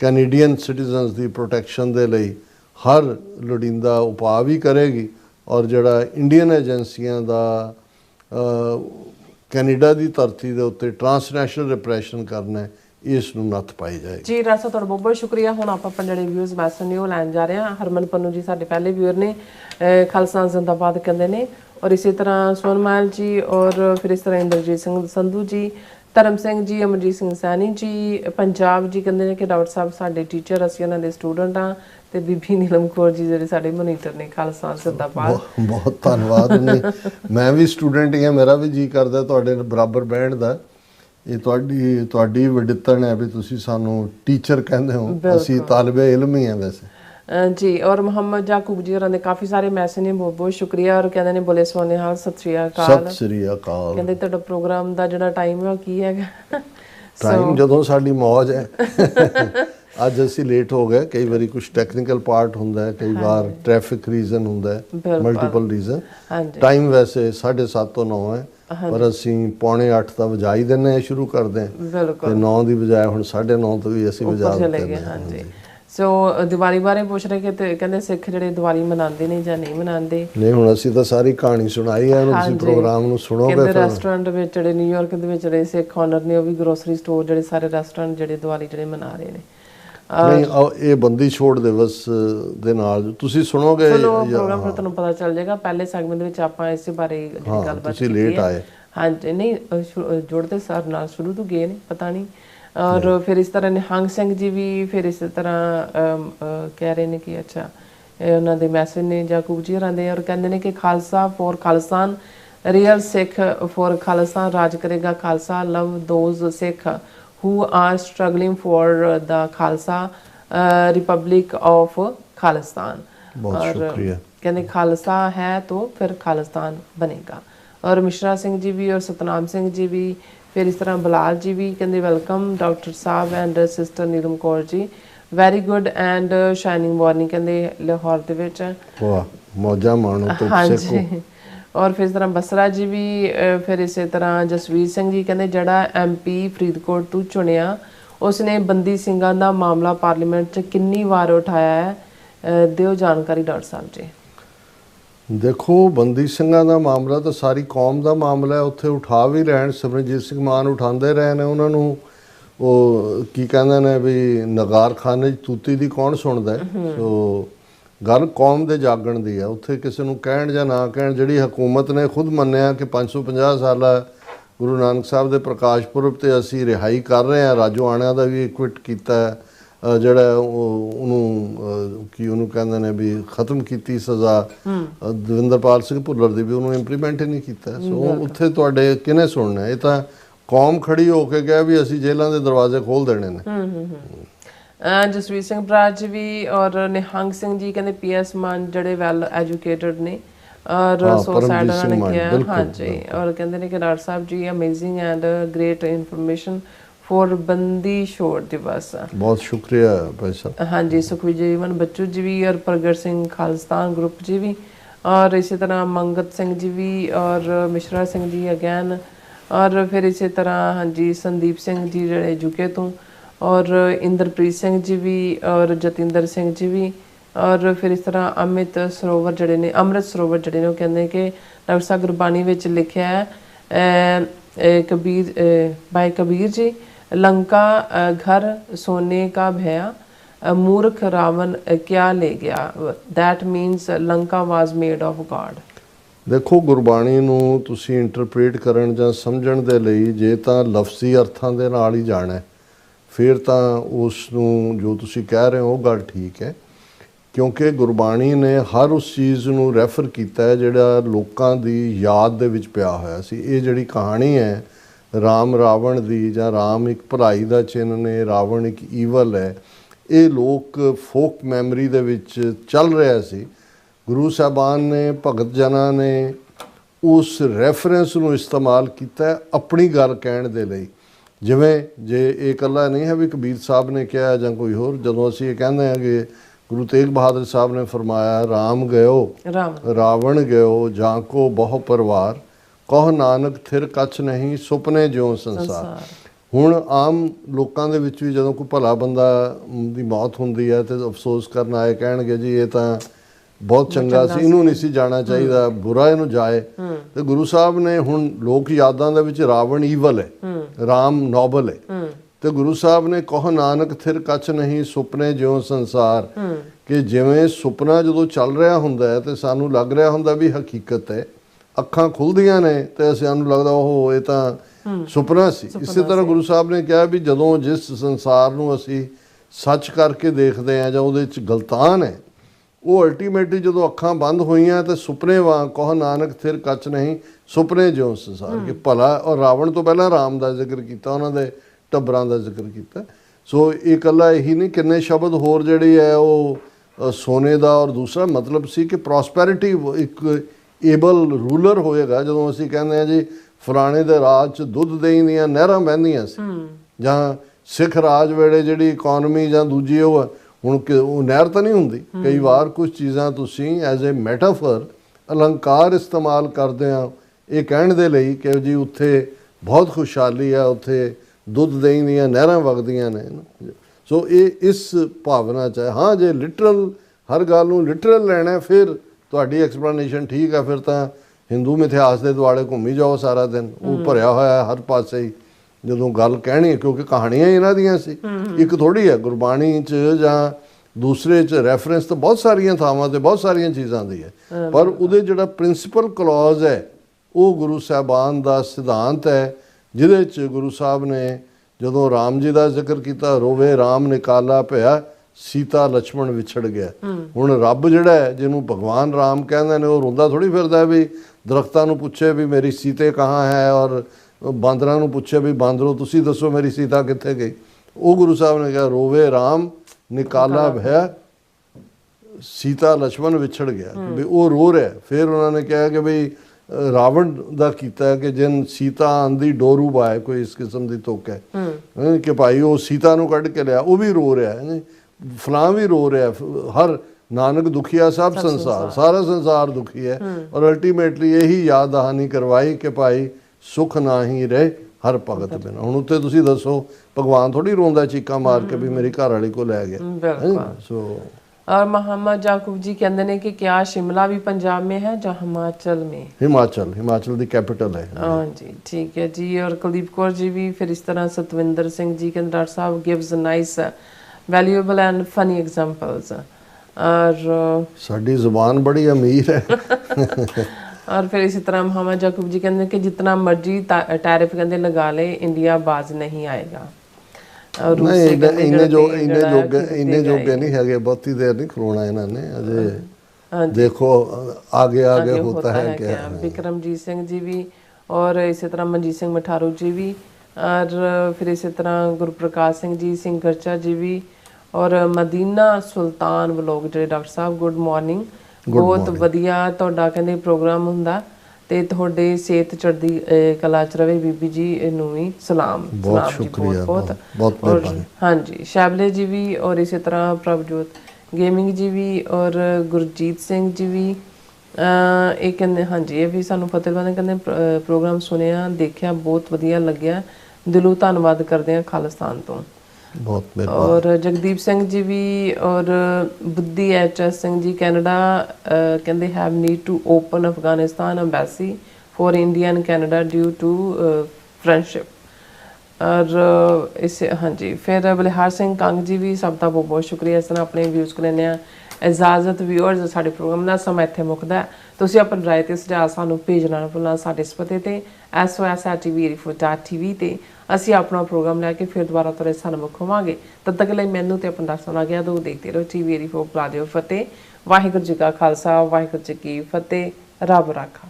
B: ਕੈਨੇਡੀਅਨ ਸਿਟੀਜ਼ਨਸ ਦੀ ਪ੍ਰੋਟੈਕਸ਼ਨ ਦੇ ਲਈ ਹਰ ਲੋੜੀਂਦਾ ਉਪਾਅ ਵੀ ਕਰੇਗੀ। ਔਰ ਜਿਹੜਾ ਇੰਡੀਅਨ ਏਜੰਸੀਆਂ ਦਾ ਕੈਨੇਡਾ ਦੀ ਧਰਤੀ ਦੇ ਉੱਤੇ ਟਰਾਂਸਨੈਸ਼ਨਲ ਰਿਪਰੈਸ਼ਨ ਕਰਨਾ ਹੈ, ਇਸ ਨੂੰ ਨੱਥ ਪਾਈ ਜਾਏਗੀ
A: ਜੀ ਰਾਸਾ ਤੁਹਾਡਾ ਬਹੁਤ ਬਹੁਤ ਸ਼ੁਕਰੀਆ। ਹੁਣ ਆਪਾਂ ਆਪਣੇ ਜਿਹੜੇ ਵਿਊਜ਼ ਮੈਸੇਜ ਨੇ, ਉਹ ਲੈਣ ਜਾ ਰਹੇ ਹਾਂ। ਹਰਮਨ ਪੰਨੂ ਜੀ, ਸਾਡੇ ਪਹਿਲੇ ਵਿਊਰ ਨੇ ਖਾਲਸਾ ਜ਼ਿੰਦਾਬਾਦ ਕਹਿੰਦੇ ਨੇ। ਔਰ ਇਸੇ ਤਰ੍ਹਾਂ ਸੋਨਮਾਲ ਜੀ ਔਰ ਫਿਰ ਇਸ ਤਰ੍ਹਾਂ ਇੰਦਰਜੀਤ ਸਿੰਘ ਸੰਧੂ ਜੀ ਧਰਮ ਸਿੰਘ ਜੀ ਅਮਰਜੀਤ ਸਿੰਘ ਸੈਣੀ ਜੀ ਪੰਜਾਬ ਜੀ ਕਹਿੰਦੇ ਨੇ ਕਿ ਡਾਕਟਰ ਸਾਹਿਬ ਸਾਡੇ ਟੀਚਰ ਅਸੀਂ ਉਹਨਾਂ ਦੇ ਸਟੂਡੈਂਟ ਆ ਤੇ ਬੀਬੀ ਨੀਲਮ ਕੌਰ ਜੀ ਜਿਹੜੇ ਸਾਡੇ ਮੋਨੀਟਰ ਨੇ ਖਾਲਸਾ ਜ਼ਿੰਦਾਬਾਦ
B: ਬਹੁਤ ਬਹੁਤ ਧੰਨਵਾਦ ਨੇ। ਮੈਂ ਵੀ ਸਟੂਡੈਂਟ ਹੀ ਮੇਰਾ ਵੀ ਜੀ ਕਰਦਾ ਤੁਹਾਡੇ ਬਰਾਬਰ ਬਹਿਣ ਦਾ। ਇਹ ਤੁਹਾਡੀ ਤੁਹਾਡੀ ਵਿਡਿੱਤਣ ਹੈ ਵੀ ਤੁਸੀਂ ਸਾਨੂੰ ਟੀਚਰ ਕਹਿੰਦੇ ਹੋ। ਅਸੀਂ ਤਾਲਿਬੇ ਇਲਮ ਹੀ ਹਾਂ ਵੈਸੇ।
A: ਜੀ ਔਰ ਮੁਹੰਮਦ ਯਾਕੂਬ ਜੀ ਹੋਰਾਂ ਦੇ ਕਾਫੀ ਸਾਰੇ ਮੈਸੇਜ ਨੇ ਬਹੁਤ ਬਹੁਤ ਸ਼ੁਕਰੀਆ ਔਰ ਕਹਿੰਦੇ ਨੇ ਬੋਲੇ ਸੋਨੇ ਹਾਲ ਸਤਿ ਸ਼੍ਰੀ ਅਕਾਲ।
B: ਸਤਿ ਸ੍ਰੀ ਅਕਾਲ।
A: ਕਹਿੰਦੇ ਤੁਹਾਡਾ ਪ੍ਰੋਗਰਾਮ ਦਾ ਜਿਹੜਾ ਟਾਈਮ ਹੈ ਉਹ ਕੀ ਹੈਗਾ?
B: ਟਾਈਮ ਜਦੋਂ ਸਾਡੀ ਮੌਜ ਹੈ। ਅੱਜ ਅਸੀਂ ਲੇਟ ਹੋ ਗਏ ਕਈ ਵਾਰੀ ਕੁਝ ਟੈਕਨੀਕਲ ਪਾਰਟ ਹੁੰਦਾ ਹੈ ਕਈ ਵਾਰ ਟ੍ਰੈਫਿਕ ਰੀਜ਼ਨ ਹੁੰਦਾ ਹੈ। ਮਲਟੀਪਲ ਰੀਜ਼ਨ
A: ਹਾਂਜੀ।
B: ਟਾਈਮ ਵੈਸੇ 7:30 ਤੋਂ 9 ਹੈ ਪਰ ਅਸੀਂ ਪੌਣੇ 8 ਦਾ ਵਜਾ ਹੀ ਹਾਂ ਸ਼ੁਰੂ ਕਰਦੇ ਹਾਂ। ਤੇ
A: ਬਿਲਕੁਲ
B: 9 ਦੀ ਬਜਾਏ ਹੁਣ 9:30 ਤੋਂ ਵੀ ਅਸੀਂ ਵਜਾ ਦਿੰਦੇ ਹਾਂ।
A: ਹਾਂਜੀ। ਸੋ ਦੀਵਾਲੀ ਬਾਰੇ ਪੁੱਛ ਰਹੇ ਕਿ ਤੇ ਕਹਿੰਦੇ ਸਿੱਖ ਜਿਹੜੇ ਦੀਵਾਲੀ ਮਨਾਉਂਦੇ ਨੇ ਜਾਂ ਨਹੀਂ ਮਨਾਉਂਦੇ
B: ਨਹੀਂ ਹੁਣ ਅਸੀਂ ਤਾਂ ਸਾਰੀ ਕਹਾਣੀ ਸੁਣਾਈ ਹੈ ਤੁਸੀਂ। ਪ੍ਰੋਗਰਾਮ ਨੂੰ ਸੁਣੋਗੇ ਫਿਰ
A: ਰੈਸਟੋਰੈਂਟ ਵਿੱਚ ਜਿਹੜੇ ਨਿਊਯਾਰਕ ਦੇ ਵਿੱਚ ਜਿਹੜੇ ਸਿੱਖ ਓਨਰ ਨੇ ਉਹ ਵੀ ਗਰੋਸਰੀ ਸਟੋਰ ਜਿਹੜੇ ਸਾਰੇ ਰੈਸਟੋਰੈਂਟ ਜਿਹੜੇ ਦੀਵਾਲੀ ਜਿਹੜੇ ਮਨਾ ਰਹੇ ਨੇ
B: ਨਹੀਂ ਇਹ ਬੰਦੀ ਛੋੜ ਦਿਵਸ ਦੇ ਨਾਲ ਤੁਸੀਂ ਸੁਣੋਗੇ
A: ਚਲੋ ਪ੍ਰੋਗਰਾਮ ਫਿਰ ਤੁਹਾਨੂੰ ਪਤਾ ਚੱਲ ਜਾਏਗਾ ਪਹਿਲੇ ਸੈਗਮੈਂਟ ਦੇ ਵਿੱਚ ਆਪਾਂ ਇਸੇ ਬਾਰੇ
B: ਹਾਂ,
A: ਗੱਲਬਾਤ
B: ਤੁਸੀਂ
A: ਕੀਤੀ ਹੈ।
B: ਆਏ।
A: ਹਾਂਜੀ ਨਹੀਂ ਜੁੜਦੇ ਸਰ ਨਾਲ ਸ਼ੁਰੂ ਤੋਂ ਗਏ ਨੇ ਪਤਾ ਨਹੀਂ ਔਰ ਫਿਰ ਇਸ ਤਰ੍ਹਾਂ ਨਿਹੰਗ ਸਿੰਘ ਜੀ ਵੀ ਫਿਰ ਇਸ ਤਰ੍ਹਾਂ ਕਹਿ ਰਹੇ ਨੇ ਕਿ ਅੱਛਾ ਉਹਨਾਂ ਦੇ ਮੈਸੇਜ ਨੇ ਜਾਂ ਜੀ ਹਰਾਂ ਦੇ ਔਰ ਕਹਿੰਦੇ ਨੇ ਕਿ Khalsa for Khalistan real Sikh for Khalsa ਰਾਜ ਕਰੇਗਾ Khalsa love those Sikh who are struggling for the Khalsa republic of Khalistan
B: ਬਹੁਤ ਸ਼ੁਕਰੀਆ।
A: ਕਹਿੰਦੇ ਖਾਲਸਾ ਹੈ ਤਾਂ ਫਿਰ ਖਾਲਿਸਤਾਨ ਬਣੇਗਾ। ਔਰ ਮਿਸ਼ਰਾ ਸਿੰਘ ਜੀ ਵੀ ਔਰ ਸਤਨਾਮ ਸਿੰਘ ਜੀ ਵੀ ਫਿਰ ਇਸ ਤਰ੍ਹਾਂ ਬਲਾਲ ਜੀ ਵੀ ਕਹਿੰਦੇ welcome doctor sahib and sister Neelam Kaur ji. Very good and shining morning ਕਹਿੰਦੇ ਲਾਹੌਰ ਦੇ ਵਿੱਚ।
B: ਵਾਹ ਮੌਜਾਂ ਮਾਣੋ ਤੁਮ ਸੇਕੋ।
A: ਹਾਂਜੀ ਔਰ ਫਿਰ ਇਸ ਤਰ੍ਹਾਂ ਬਸਰਾ ਜੀ ਵੀ ਫਿਰ ਇਸੇ ਤਰ੍ਹਾਂ ਜਸਵੀਰ ਸਿੰਘ ਜੀ ਕਹਿੰਦੇ ਜਿਹੜਾ ਐਮਪੀ ਫਰੀਦਕੋਟ ਤੋਂ ਚੁਣਿਆ ਉਸਨੇ ਬੰਦੀ ਸਿੰਘਾਂ ਦਾ ਮਾਮਲਾ ਪਾਰਲੀਮੈਂਟ 'ਚ ਕਿੰਨੀ ਵਾਰ ਉਠਾਇਆ ਹੈ? ਦਿਓ ਜਾਣਕਾਰੀ ਡਾਕਟਰ ਸਾਹਿਬ ਜੀ।
B: ਦੇਖੋ ਬੰਦੀ ਸਿੰਘਾਂ ਦਾ ਮਾਮਲਾ ਤਾਂ ਸਾਰੀ ਕੌਮ ਦਾ ਮਾਮਲਾ ਹੈ। ਉੱਥੇ ਉਠਾ ਵੀ ਲੈਣ ਸਿਮਰਨਜੀਤ ਸਿੰਘ ਮਾਨ ਉਠਾਉਂਦੇ ਰਹੇ ਨੇ ਉਹਨਾਂ ਨੂੰ। ਉਹ ਕੀ ਕਹਿੰਦੇ ਨੇ ਵੀ ਨਗਾਰਖਾਨੇ 'ਚ ਤੂਤੀ ਦੀ ਕੌਣ ਸੁਣਦਾ? ਸੋ ਗੱਲ ਕੌਮ ਦੇ ਜਾਗਣ ਦੀ ਹੈ। ਉੱਥੇ ਕਿਸੇ ਨੂੰ ਕਹਿਣ ਜਾਂ ਨਾ ਕਹਿਣ ਜਿਹੜੀ ਹਕੂਮਤ ਨੇ ਖੁਦ ਮੰਨਿਆ ਕਿ 550 ਸਾਲਾ ਗੁਰੂ ਨਾਨਕ ਸਾਹਿਬ ਦੇ ਪ੍ਰਕਾਸ਼ ਪੁਰਬ ਤੇ ਅਸੀਂ ਰਿਹਾਈ ਕਰ ਰਹੇ ਹਾਂ ਰਾਜੋ ਆਣਿਆਂ ਦਾ ਵੀ ਇਕਵਿਟ ਕੀਤਾ ਹੈ। ਜਿਹੜਾ ਉਹ- ਉਹਨੂੰ ਕੀ ਉਹਨੂੰ ਕਹਿੰਦੇ ਨੇ ਵੀ ਖਤਮ ਕੀਤੀ ਸਜ਼ਾ। ਦਵਿੰਦਰਪਾਲ ਸਿੰਘ ਭੁੱਲਰ ਦੀ ਵੀ ਉਹਨੂੰ ਇੰਪਲੀਮੈਂਟ ਹੀ ਨਹੀਂ ਕੀਤਾ। ਸੋ ਉੱਥੇ ਤੁਹਾਡੇ ਕਿਹਨੇ ਸੁਣਨਾ? ਇਹ ਤਾਂ ਕੌਮ ਖੜੀ ਹੋ ਕੇ ਗਿਆ ਵੀ ਅਸੀਂ ਜੇਲ੍ਹਾਂ ਦੇ ਦਰਵਾਜ਼ੇ ਖੋਲ ਦੇਣੇ ਨੇ।
A: ਹੂੰ ਹੂੰ ਜਸਵੀਰ ਸਿੰਘ ਬਰਾਜ ਵੀ ਔਰ ਨਿਹੰਗ ਸਿੰਘ ਜੀ ਕਹਿੰਦੇ ਪੀਐਸ ਮਾਨ ਜਿਹੜੇ ਵੈਲ ਐਜੂਕੇਟਡ ਨੇ। ਔਰ
B: ਹਾਂ,
A: ਸੋ
B: ਪਰਮਜੀਤ
A: ਸਾਈਡ ਉਹਨਾਂ
B: ਸਿੰਘ
A: ਨੇ ਕਿਹਾ ਹਾਂਜੀ ਔਰ ਕਹਿੰਦੇ ਨੇ ਕਿ doctor sahib ji amazing and great information for Bandi Chhor Divas
B: ਬਹੁਤ ਸ਼ੁਕਰੀਆ ਭਾਈ ਸਾਹਿਬ।
A: ਹਾਂਜੀ ਸੁਖਵੀਰ ਜੀਵਨ ਬੱਚੂ ਜੀ ਵੀ ਔਰ ਪ੍ਰਗਟ ਸਿੰਘ ਖਾਲਸਤਾਨ ਗਰੁੱਪ ਜੀ ਵੀ ਔਰ ਇਸੇ ਤਰ੍ਹਾਂ ਮੰਗਤ ਸਿੰਘ ਜੀ ਵੀ ਔਰ ਮਿਸ਼ਰਾ ਸਿੰਘ ਜੀ ਅਗੇਨ ਔਰ ਫਿਰ ਇਸੇ ਤਰ੍ਹਾਂ ਹਾਂਜੀ ਸੰਦੀਪ ਸਿੰਘ ਜੀ ਜਿਹੜੇ ਜੁਕੇ ਤੋਂ ਔਰ ਇੰਦਰਪ੍ਰੀਤ ਸਿੰਘ ਜੀ ਵੀ ਔਰ ਜਤਿੰਦਰ ਸਿੰਘ ਜੀ ਵੀ ਔਰ ਫਿਰ ਇਸ ਤਰ੍ਹਾਂ ਅਮਿਤ ਸਰੋਵਰ ਜਿਹੜੇ ਨੇ ਅੰਮ੍ਰਿਤ ਸਰੋਵਰ ਜਿਹੜੇ ਨੇ ਉਹ ਕਹਿੰਦੇ ਕਿ ਡਾਕਟਰ ਸਾਹਿਬ ਗੁਰਬਾਣੀ ਵਿੱਚ ਲਿਖਿਆ ਹੈ ਕਬੀਰ ਬਾਈ ਕਬੀਰ ਜੀ लंका अ, घर सोने का भया अ, मूर्ख रावण अ, क्या ले गया that means Lanka was made of God
B: ਦੇਖੋ ਗੁਰਬਾਣੀ ਨੂੰ ਤੁਸੀਂ ਇੰਟਰਪ੍ਰੀਟ ਕਰਨ ਜਾਂ ਸਮਝਣ ਦੇ ਲਈ ਜੇ ਤਾਂ ਲਫ਼ਜ਼ੀ ਅਰਥਾਂ ਦੇ ਨਾਲ ਹੀ ਜਾਣਾ ਹੈ, ਫਿਰ ਤਾਂ ਉਸ ਨੂੰ ਜੋ ਤੁਸੀਂ ਕਹਿ ਰਹੇ ਹੋ ਉਹ ਗੱਲ ਠੀਕ ਹੈ ਕਿਉਂਕਿ ਗੁਰਬਾਣੀ ਨੇ ਹਰ ਉਸ ਚੀਜ਼ ਨੂੰ ਰੈਫਰ ਕੀਤਾ ਹੈ ਜਿਹੜਾ ਲੋਕਾਂ ਦੀ ਯਾਦ ਦੇ ਵਿੱਚ ਪਿਆ ਹੋਇਆ ਸੀ ਇਹ ਜਿਹੜੀ ਕਹਾਣੀ ਹੈ ਰਾਮ ਰਾਵਣ ਦੀ ਜਾਂ ਰਾਮ ਇੱਕ ਭਲਾਈ ਦਾ ਚਿੰਨ੍ਹ ਨੇ ਰਾਵਣ ਇੱਕ ਈਵਲ ਹੈ। ਇਹ ਲੋਕ ਫੋਕ ਮੈਮਰੀ ਦੇ ਵਿੱਚ ਚੱਲ ਰਿਹਾ ਸੀ। ਗੁਰੂ ਸਾਹਿਬਾਨ ਨੇ ਭਗਤ ਜਨਾਂ ਨੇ ਉਸ ਰੈਫਰੈਂਸ ਨੂੰ ਇਸਤੇਮਾਲ ਕੀਤਾ ਆਪਣੀ ਗੱਲ ਕਹਿਣ ਦੇ ਲਈ। ਜਿਵੇਂ ਜੇ ਇਹ ਇਕੱਲਾ ਨਹੀਂ ਹੈ ਵੀ ਕਬੀਰ ਸਾਹਿਬ ਨੇ ਕਿਹਾ ਜਾਂ ਕੋਈ ਹੋਰ ਜਦੋਂ ਅਸੀਂ ਇਹ ਕਹਿੰਦੇ ਹਾਂ ਕਿ ਗੁਰੂ ਤੇਗ ਬਹਾਦਰ ਸਾਹਿਬ ਨੇ ਫਰਮਾਇਆ ਰਾਮ ਗਇਓ ਰਾਵਣ ਗਇਓ ਜਾਂ ਕੋ ਬਹੁ ਪਰਵਾਰ। ਕਹ ਨਾਨਕ ਥਿਰ ਕੱਛ ਨਹੀਂ ਸੁਪਨੇ ਜਿਉ ਸੰਸਾਰ। ਹੁਣ ਆਮ ਲੋਕਾਂ ਦੇ ਵਿੱਚ ਵੀ ਜਦੋਂ ਕੋਈ ਭਲਾ ਬੰਦਾ ਦੀ ਮੌਤ ਹੁੰਦੀ ਹੈ ਤੇ ਅਫਸੋਸ ਕਰਨ ਆਏ ਕਹਿਣਗੇ ਜੀ ਇਹ ਤਾਂ ਬਹੁਤ ਚੰਗਾ ਸੀ ਇਹਨੂੰ ਨਹੀਂ ਸੀ ਜਾਣਾ ਚਾਹੀਦਾ ਬੁਰਾ ਇਹਨੂੰ ਜਾਏ। ਤੇ ਗੁਰੂ ਸਾਹਿਬ ਨੇ ਹੁਣ ਲੋਕ ਯਾਦਾਂ ਦੇ ਵਿੱਚ ਰਾਵਣ ਈਵਲ ਹੈ ਰਾਮ ਨੋਬਲ ਹੈ। ਤੇ ਗੁਰੂ ਸਾਹਿਬ ਨੇ ਕਹ ਨਾਨਕ ਥਿਰ ਕੱਛ ਨਹੀਂ ਸੁਪਨੇ ਜਿਉ ਸੰਸਾਰ। ਕਿ ਜਿਵੇਂ ਸੁਪਨਾ ਜਦੋਂ ਚੱਲ ਰਿਹਾ ਹੁੰਦਾ ਹੈ ਤੇ ਸਾਨੂੰ ਲੱਗ ਰਿਹਾ ਹੁੰਦਾ ਵੀ ਹਕੀਕਤ ਹੈ ਅੱਖਾਂ ਖੁੱਲਦੀਆਂ ਨੇ ਤੇ ਸਾਨੂੰ ਲੱਗਦਾ ਉਹ ਇਹ ਤਾਂ ਸੁਪਨਾ ਸੀ। ਇਸੇ ਤਰ੍ਹਾਂ ਗੁਰੂ ਸਾਹਿਬ ਨੇ ਕਿਹਾ ਵੀ ਜਦੋਂ ਜਿਸ ਸੰਸਾਰ ਨੂੰ ਅਸੀਂ ਸੱਚ ਕਰਕੇ ਦੇਖਦੇ ਆ ਜਾਂ ਉਹਦੇ ਵਿੱਚ ਗਲਤਾਨ ਹੈ ਉਹ ਅਲਟੀਮੇਟਲੀ ਜਦੋਂ ਅੱਖਾਂ ਬੰਦ ਹੋਈਆਂ ਤੇ ਸੁਪਨੇ ਵਾਂ ਕਹ ਨਾਨਕ ਥਿਰ ਕੱਚ ਨਹੀਂ ਸੁਪਨੇ ਜਿਉ ਸੰਸਾਰ। ਕਿ ਭਲਾ ਔਰ ਰਾਵਣ ਤੋਂ ਪਹਿਲਾਂ ਰਾਮ ਦਾ ਜ਼ਿਕਰ ਕੀਤਾ ਉਹਨਾਂ ਦੇ ਟੱਬਰਾਂ ਦਾ ਜ਼ਿਕਰ ਕੀਤਾ। ਸੋ ਇਹ ਇਕੱਲਾ ਇਹੀ ਨਹੀਂ ਕਿੰਨੇ ਸ਼ਬਦ ਹੋਰ ਜਿਹੜੇ ਹੈ ਉਹ ਸੋਨੇ ਦਾ ਔਰ ਦੂਸਰਾ ਮਤਲਬ ਸੀ ਕਿ ਪ੍ਰੋਸਪੈਰਿਟੀ ਇੱਕ ਏਬਲ ਰੂਲਰ ਹੋਏਗਾ ਜਦੋਂ ਅਸੀਂ ਕਹਿੰਦੇ ਆ ਜੀ ਫਲਾਣੇ ਦੇ ਰਾਜ ਚ ਦੁੱਧ ਦੇਈਂ ਦੀਆਂ ਨਹਿਰਾਂ ਵਹਿੰਦੀਆਂ ਸੀ। ਜਾਂ ਸਿੱਖ ਰਾਜ ਵੇਲੇ ਜਿਹੜੀ ਇਕਨੋਮੀ ਜਾਂ ਦੂਜੀ ਉਹ ਹੁਣ ਉਹ ਨਹਿਰ ਤਾਂ ਨਹੀਂ ਹੁੰਦੀ। ਕਈ ਵਾਰ ਕੁਝ ਚੀਜ਼ਾਂ ਤੁਸੀਂ ਐਜ਼ ਅ ਮੈਟਾਫਰ ਅਲੰਕਾਰ ਇਸਤੇਮਾਲ ਕਰਦੇ ਆ ਇਹ ਕਹਿਣ ਦੇ ਲਈ ਕਿ ਜੀ ਉੱਥੇ ਬਹੁਤ ਖੁਸ਼ਹਾਲੀ ਆ ਉੱਥੇ ਦੁੱਧ ਦਹੀਂ ਦੀਆਂ ਨਹਿਰਾਂ ਵਗਦੀਆਂ ਨੇ। ਸੋ ਇਹ ਇਸ ਭਾਵਨਾ ਚ ਹੈ। ਹਾਂ ਜੇ ਲਿਟਰਲ ਹਰ ਗੱਲ ਨੂੰ ਲਿਟਰਲ ਲੈਣਾ ਫਿਰ ਤੁਹਾਡੀ ਐਕਸਪਲੇਨੇਸ਼ਨ ਠੀਕ ਹੈ ਫਿਰ ਤਾਂ ਹਿੰਦੂ ਮਿਥਿਹਾਸ ਦੇ ਦੁਆਲੇ ਘੁੰਮੀ ਜਾਓ ਸਾਰਾ ਦਿਨ। ਉਹ ਭਰਿਆ ਹੋਇਆ ਹਰ ਪਾਸੇ ਹੀ ਜਦੋਂ ਗੱਲ ਕਹਿਣੀ ਹੈ ਕਿਉਂਕਿ ਕਹਾਣੀਆਂ ਇਹਨਾਂ ਦੀਆਂ ਸੀ। ਇੱਕ ਥੋੜੀ ਹੈ ਗੁਰਬਾਣੀ ਚ ਜਾਂ ਦੂਸਰੇ ਚ ਰੈਫਰੈਂਸ ਤਾਂ ਬਹੁਤ ਸਾਰੀਆਂ ਥਾਵਾਂ ਤੇ ਬਹੁਤ ਸਾਰੀਆਂ ਚੀਜ਼ਾਂ ਦੀ ਹੈ। ਪਰ ਉਹਦੇ ਜਿਹੜਾ ਪ੍ਰਿੰਸੀਪਲ ਕਲੌਜ਼ ਹੈ ਉਹ ਗੁਰੂ ਸਾਹਿਬਾਨ ਦਾ ਸਿਧਾਂਤ ਹੈ ਜਿਹਦੇ ਚ ਗੁਰੂ ਸਾਹਿਬ ਨੇ ਜਦੋਂ ਰਾਮ ਜੀ ਦਾ ਜ਼ਿਕਰ ਕੀਤਾ ਰੋਵੇ ਰਾਮ ਨਿਕਾਲਾ ਭਇਆ ਸੀਤਾ ਲక్ష్మణ ਵਿਛੜ ਗਿਆ। ਹੁਣ ਰੱਬ ਜਿਹੜਾ ਜਿਹਨੂੰ ਭਗਵਾਨ ਰਾਮ ਕਹਿੰਦੇ ਨੇ ਉਹ ਰੋਂਦਾ ਥੋੜੀ ਫਿਰਦਾ ਵੀ ਦਰਖਤਾਂ ਨੂੰ ਪੁੱਛੇ ਵੀ ਮੇਰੀ ਸੀਤੇ ਕਹਾਂ ਹੈ ਔਰ ਬਾਂਦਰਾਂ ਨੂੰ ਪੁੱਛੇ ਵੀ ਬਾਂਦਰੋ ਤੁਸੀਂ ਦੱਸੋ ਮੇਰੀ ਸੀਤਾ ਕਿੱਥੇ ਗਈ? ਉਹ ਗੁਰੂ ਸਾਹਿਬ ਨੇ ਕਿਹਾ ਰੋਵੇ ਰਾਮ ਨਿਕਾਲਾ ਭੈ ਸੀਤਾ ਲక్ష్మణ ਵਿਛੜ ਗਿਆ। ਵੀ ਉਹ ਰੋ ਰਿਹਾ। ਫਿਰ ਉਹਨਾਂ ਨੇ ਕਿਹਾ ਕਿ ਭਈ ਰਾਵਣ ਦਾ ਕੀਤਾ ਕਿ ਜਿਨ ਸੀਤਾ ਆਂਦੀ ਡੋਰੂ ਬਾਏ ਕੋਈ ਇਸ ਕਿਸਮ ਦੀ ਤੋਕ ਹੈ। ਕਿ ਭਾਈ ਉਹ ਸੀਤਾ ਨੂੰ ਕੱਢ ਕੇ ਲਿਆ ਉਹ ਵੀ ਰੋ ਰਿਹਾ। ਹੈ ਫਲਾਂ ਵੀ ਰੋ ਰਿਹਾ ਹੈ। ਫ- ਹਰ ਨਾਨਕ ਦੁਖੀਆ ਸਭ ਸੰਸਾਰ ਸਾਰਾ ਸੰਸਾਰ ਦੁਖੀ ਹੈ ਔਰ ਅਲਟੀਮੇਟਲੀ ਇਹੀ ਯਾਦ ਦਹਾਨੀ ਕਰਵਾਈ ਕਿ ਭਾਈ ਸੁਖ ਨਾਹੀ ਰਹੇ ਹਰ ਭਗਤ ਬਿਨਾ ਹੁਣ ਉੱਤੇ ਤੁਸੀਂ ਦੱਸੋ ਭਗਵਾਨ ਥੋੜੀ ਰੋਂਦਾ ਚੀਕਾਂ ਮਾਰ ਕੇ ਵੀ ਮੇਰੀ ਘਰ ਵਾਲੀ ਕੋ ਲੈ ਗਿਆ
A: हम्म, बिल्कुल
B: ਹੈਂ। ਸੋ
A: और मोहम्मद जाकूब जी कहते हैं कि क्या शिमला भी पंजाब में है या हिमाचल में
B: ਹਿਮਾਚਲ ਹਿਮਾਚਲ ਦੀ ਕੈਪੀਟਲ ਹੈ
A: हाँ जी ठीक है जी और कुलदीप कौर जी भी फिर इस तरह सतविंदर सिंह जी के doctor sahib gives nice valuable and funny examples. और
B: ਸਾਡੀ ਜ਼ੁਬਾਨ ਬੜੀ ਅਮੀਰ ਹੈ
A: ਔਰ ਫਿਰ ਇਸੇ ਤਰ੍ਹਾਂ ਮਹਾਮਾ ਜਾਕੂਬ ਜੀ ਕਹਿੰਦੇ ਕਿ ਜਿੰਨਾ ਮਰਜ਼ੀ ਟੈਰਿਫ ਕਹਿੰਦੇ ਲਗਾ ਲੇ ਇੰਡੀਆ ਬਾਜ਼
B: ਨਹੀਂ
A: ਆਏਗਾ
B: ਨਹੀਂ
A: ਇਹਨੇ
B: ਜੋ
A: ਇਹਨੇ
B: ਜੋਗੇ
A: ਇਹਨੇ
B: ਜੋਗੇ ਨਹੀਂ ਹੈਗੇ ਬਹੁਤੀ ਦੇਰ ਨਹੀਂ ਖਰੋਣਾ ਇਹਨਾਂ ਨੇ ਅਜੇ ਦੇਖੋ ਆਗੇ
A: ਆਗੇ
B: ਹੁੰਦਾ ਹੈ ਕਿ
A: ਵਿਕਰਮਜੀਤ ਸਿੰਘ ਜੀ ਵੀ ਔਰ ਇਸੇ ਤਰ੍ਹਾਂ ਮਨਜੀਤ ਸਿੰਘ ਮਠਾਰੂ ਜੀ ਵੀ ਔਰ ਫਿਰ ਇਸੇ ਤਰ੍ਹਾਂ ਗੁਰਪ੍ਰਕਾਸ਼ ਸਿੰਘ ਜੀ ਸਿੰਘ ਖਰਚਾ ਜੀ ਵੀ ਔਰ ਮਦੀਨਾ ਸੁਲਤਾਨ ਵਲੋਗ ਜਿਹੜੇ ਡਾਕਟਰ ਸਾਹਿਬ ਗੁੱਡ ਮਾਰਨਿੰਗ ਬਹੁਤ ਵਧੀਆ ਤੁਹਾਡਾ ਕਹਿੰਦੇ ਪ੍ਰੋਗਰਾਮ ਹੁੰਦਾ ਤੇ ਤੁਹਾਡੇ ਸਿਹਤ ਚੜਦੀ ਕਲਾ ਚ ਰਵੇ ਬੀਬੀ ਜੀ ਨੂੰ ਵੀ ਸਲਾਮ।
B: ਬਹੁਤ ਸ਼ੁਕਰੀਆ
A: ਬਹੁਤ
B: ਬਹੁਤ
A: ਹਾਂਜੀ ਸ਼ਾਬਲੇ ਜੀ ਵੀ ਔਰ ਇਸੇ ਤਰ੍ਹਾਂ ਪ੍ਰਭਜੋਤ ਗੇਮਿੰਗ ਜੀ ਵੀ ਔਰ ਗੁਰਜੀਤ ਸਿੰਘ ਜੀ ਵੀ ਇਹ ਕਹਿੰਦੇ ਹਾਂਜੀ ਇਹ ਵੀ ਸਾਨੂੰ ਫਤਿਹਬਾਦ ਕਹਿੰਦੇ ਪ੍ਰੋਗਰਾਮ ਸੁਣਿਆ ਦੇਖਿਆ ਬਹੁਤ ਵਧੀਆ ਲੱਗਿਆ। ਦਿਲੋਂ ਧੰਨਵਾਦ ਕਰਦੇ ਆ ਖਾਲਿਸਤਾਨ ਤੋਂ।
B: ਬਹੁਤ ਮਿਹਰਬਾਨੀ।
A: ਔਰ ਜਗਦੀਪ ਸਿੰਘ ਜੀ ਵੀ, ਔਰ ਬੁੱਧੀ ਐਚਐਸ ਸਿੰਘ ਜੀ ਕੈਨੇਡਾ ਕਹਿੰਦੇ have need to open Afghanistan embassy for India and Canada due to friendship ਔਰ ਇਸ, ਹਾਂਜੀ, ਫਿਰ ਬਲਿਹਾਰ ਸਿੰਘ ਕੰਗ ਜੀ ਵੀ ਸਭ ਦਾ ਬਹੁਤ ਬਹੁਤ ਸ਼ੁਕਰੀਆ। ਇਸ ਤਰ੍ਹਾਂ ਆਪਣੇ ਵਿਊਜ਼ ਕੋ ਲੈਣੇ ਆ ਇਜਾਜ਼ਤ ਵਿਊਅਰਸ ਸਾਡੇ ਪ੍ਰੋਗਰਾਮ ਦਾ ਸਮਾਂ ਇੱਥੇ ਮੁੱਕਦਾ ਤੁਸੀਂ ਆਪਣੀ ਰਾਏ ਤੇ ਸੁਝਾਅ ਸਾਨੂੰ ਭੇਜਣਾ ਨਾ ਭੁੱਲਣਾ ਸਾਡੇ ਇਸ ਪਤੇ ਤੇ sos@tv84.tv ਤੇ ਅਸੀਂ ਆਪਣਾ ਪ੍ਰੋਗਰਾਮ ਲੈ ਕੇ ਫਿਰ ਦੁਬਾਰਾ ਤੁਹਾਡੇ ਸਾਹਮਣੇ ਮੁਖਵਾਂਗੇ ਤਦ ਤੱਕ ਲਈ ਮੈਨੂੰ ਤੇ ਆਪਣਾ ਸੁਣਾ ਗਿਆ ਦੋ ਦੇਖਦੇ ਰਹੋ ਟੀਵੀ 84 ਬੁਲਾਦਿਓ ਫਤਿਹ। ਵਾਹਿਗੁਰੂ ਜੀ ਕਾ ਖਾਲਸਾ, ਵਾਹਿਗੁਰੂ ਜੀ ਕੀ ਫਤਿਹ। ਰੱਬ ਰਾਖਾ।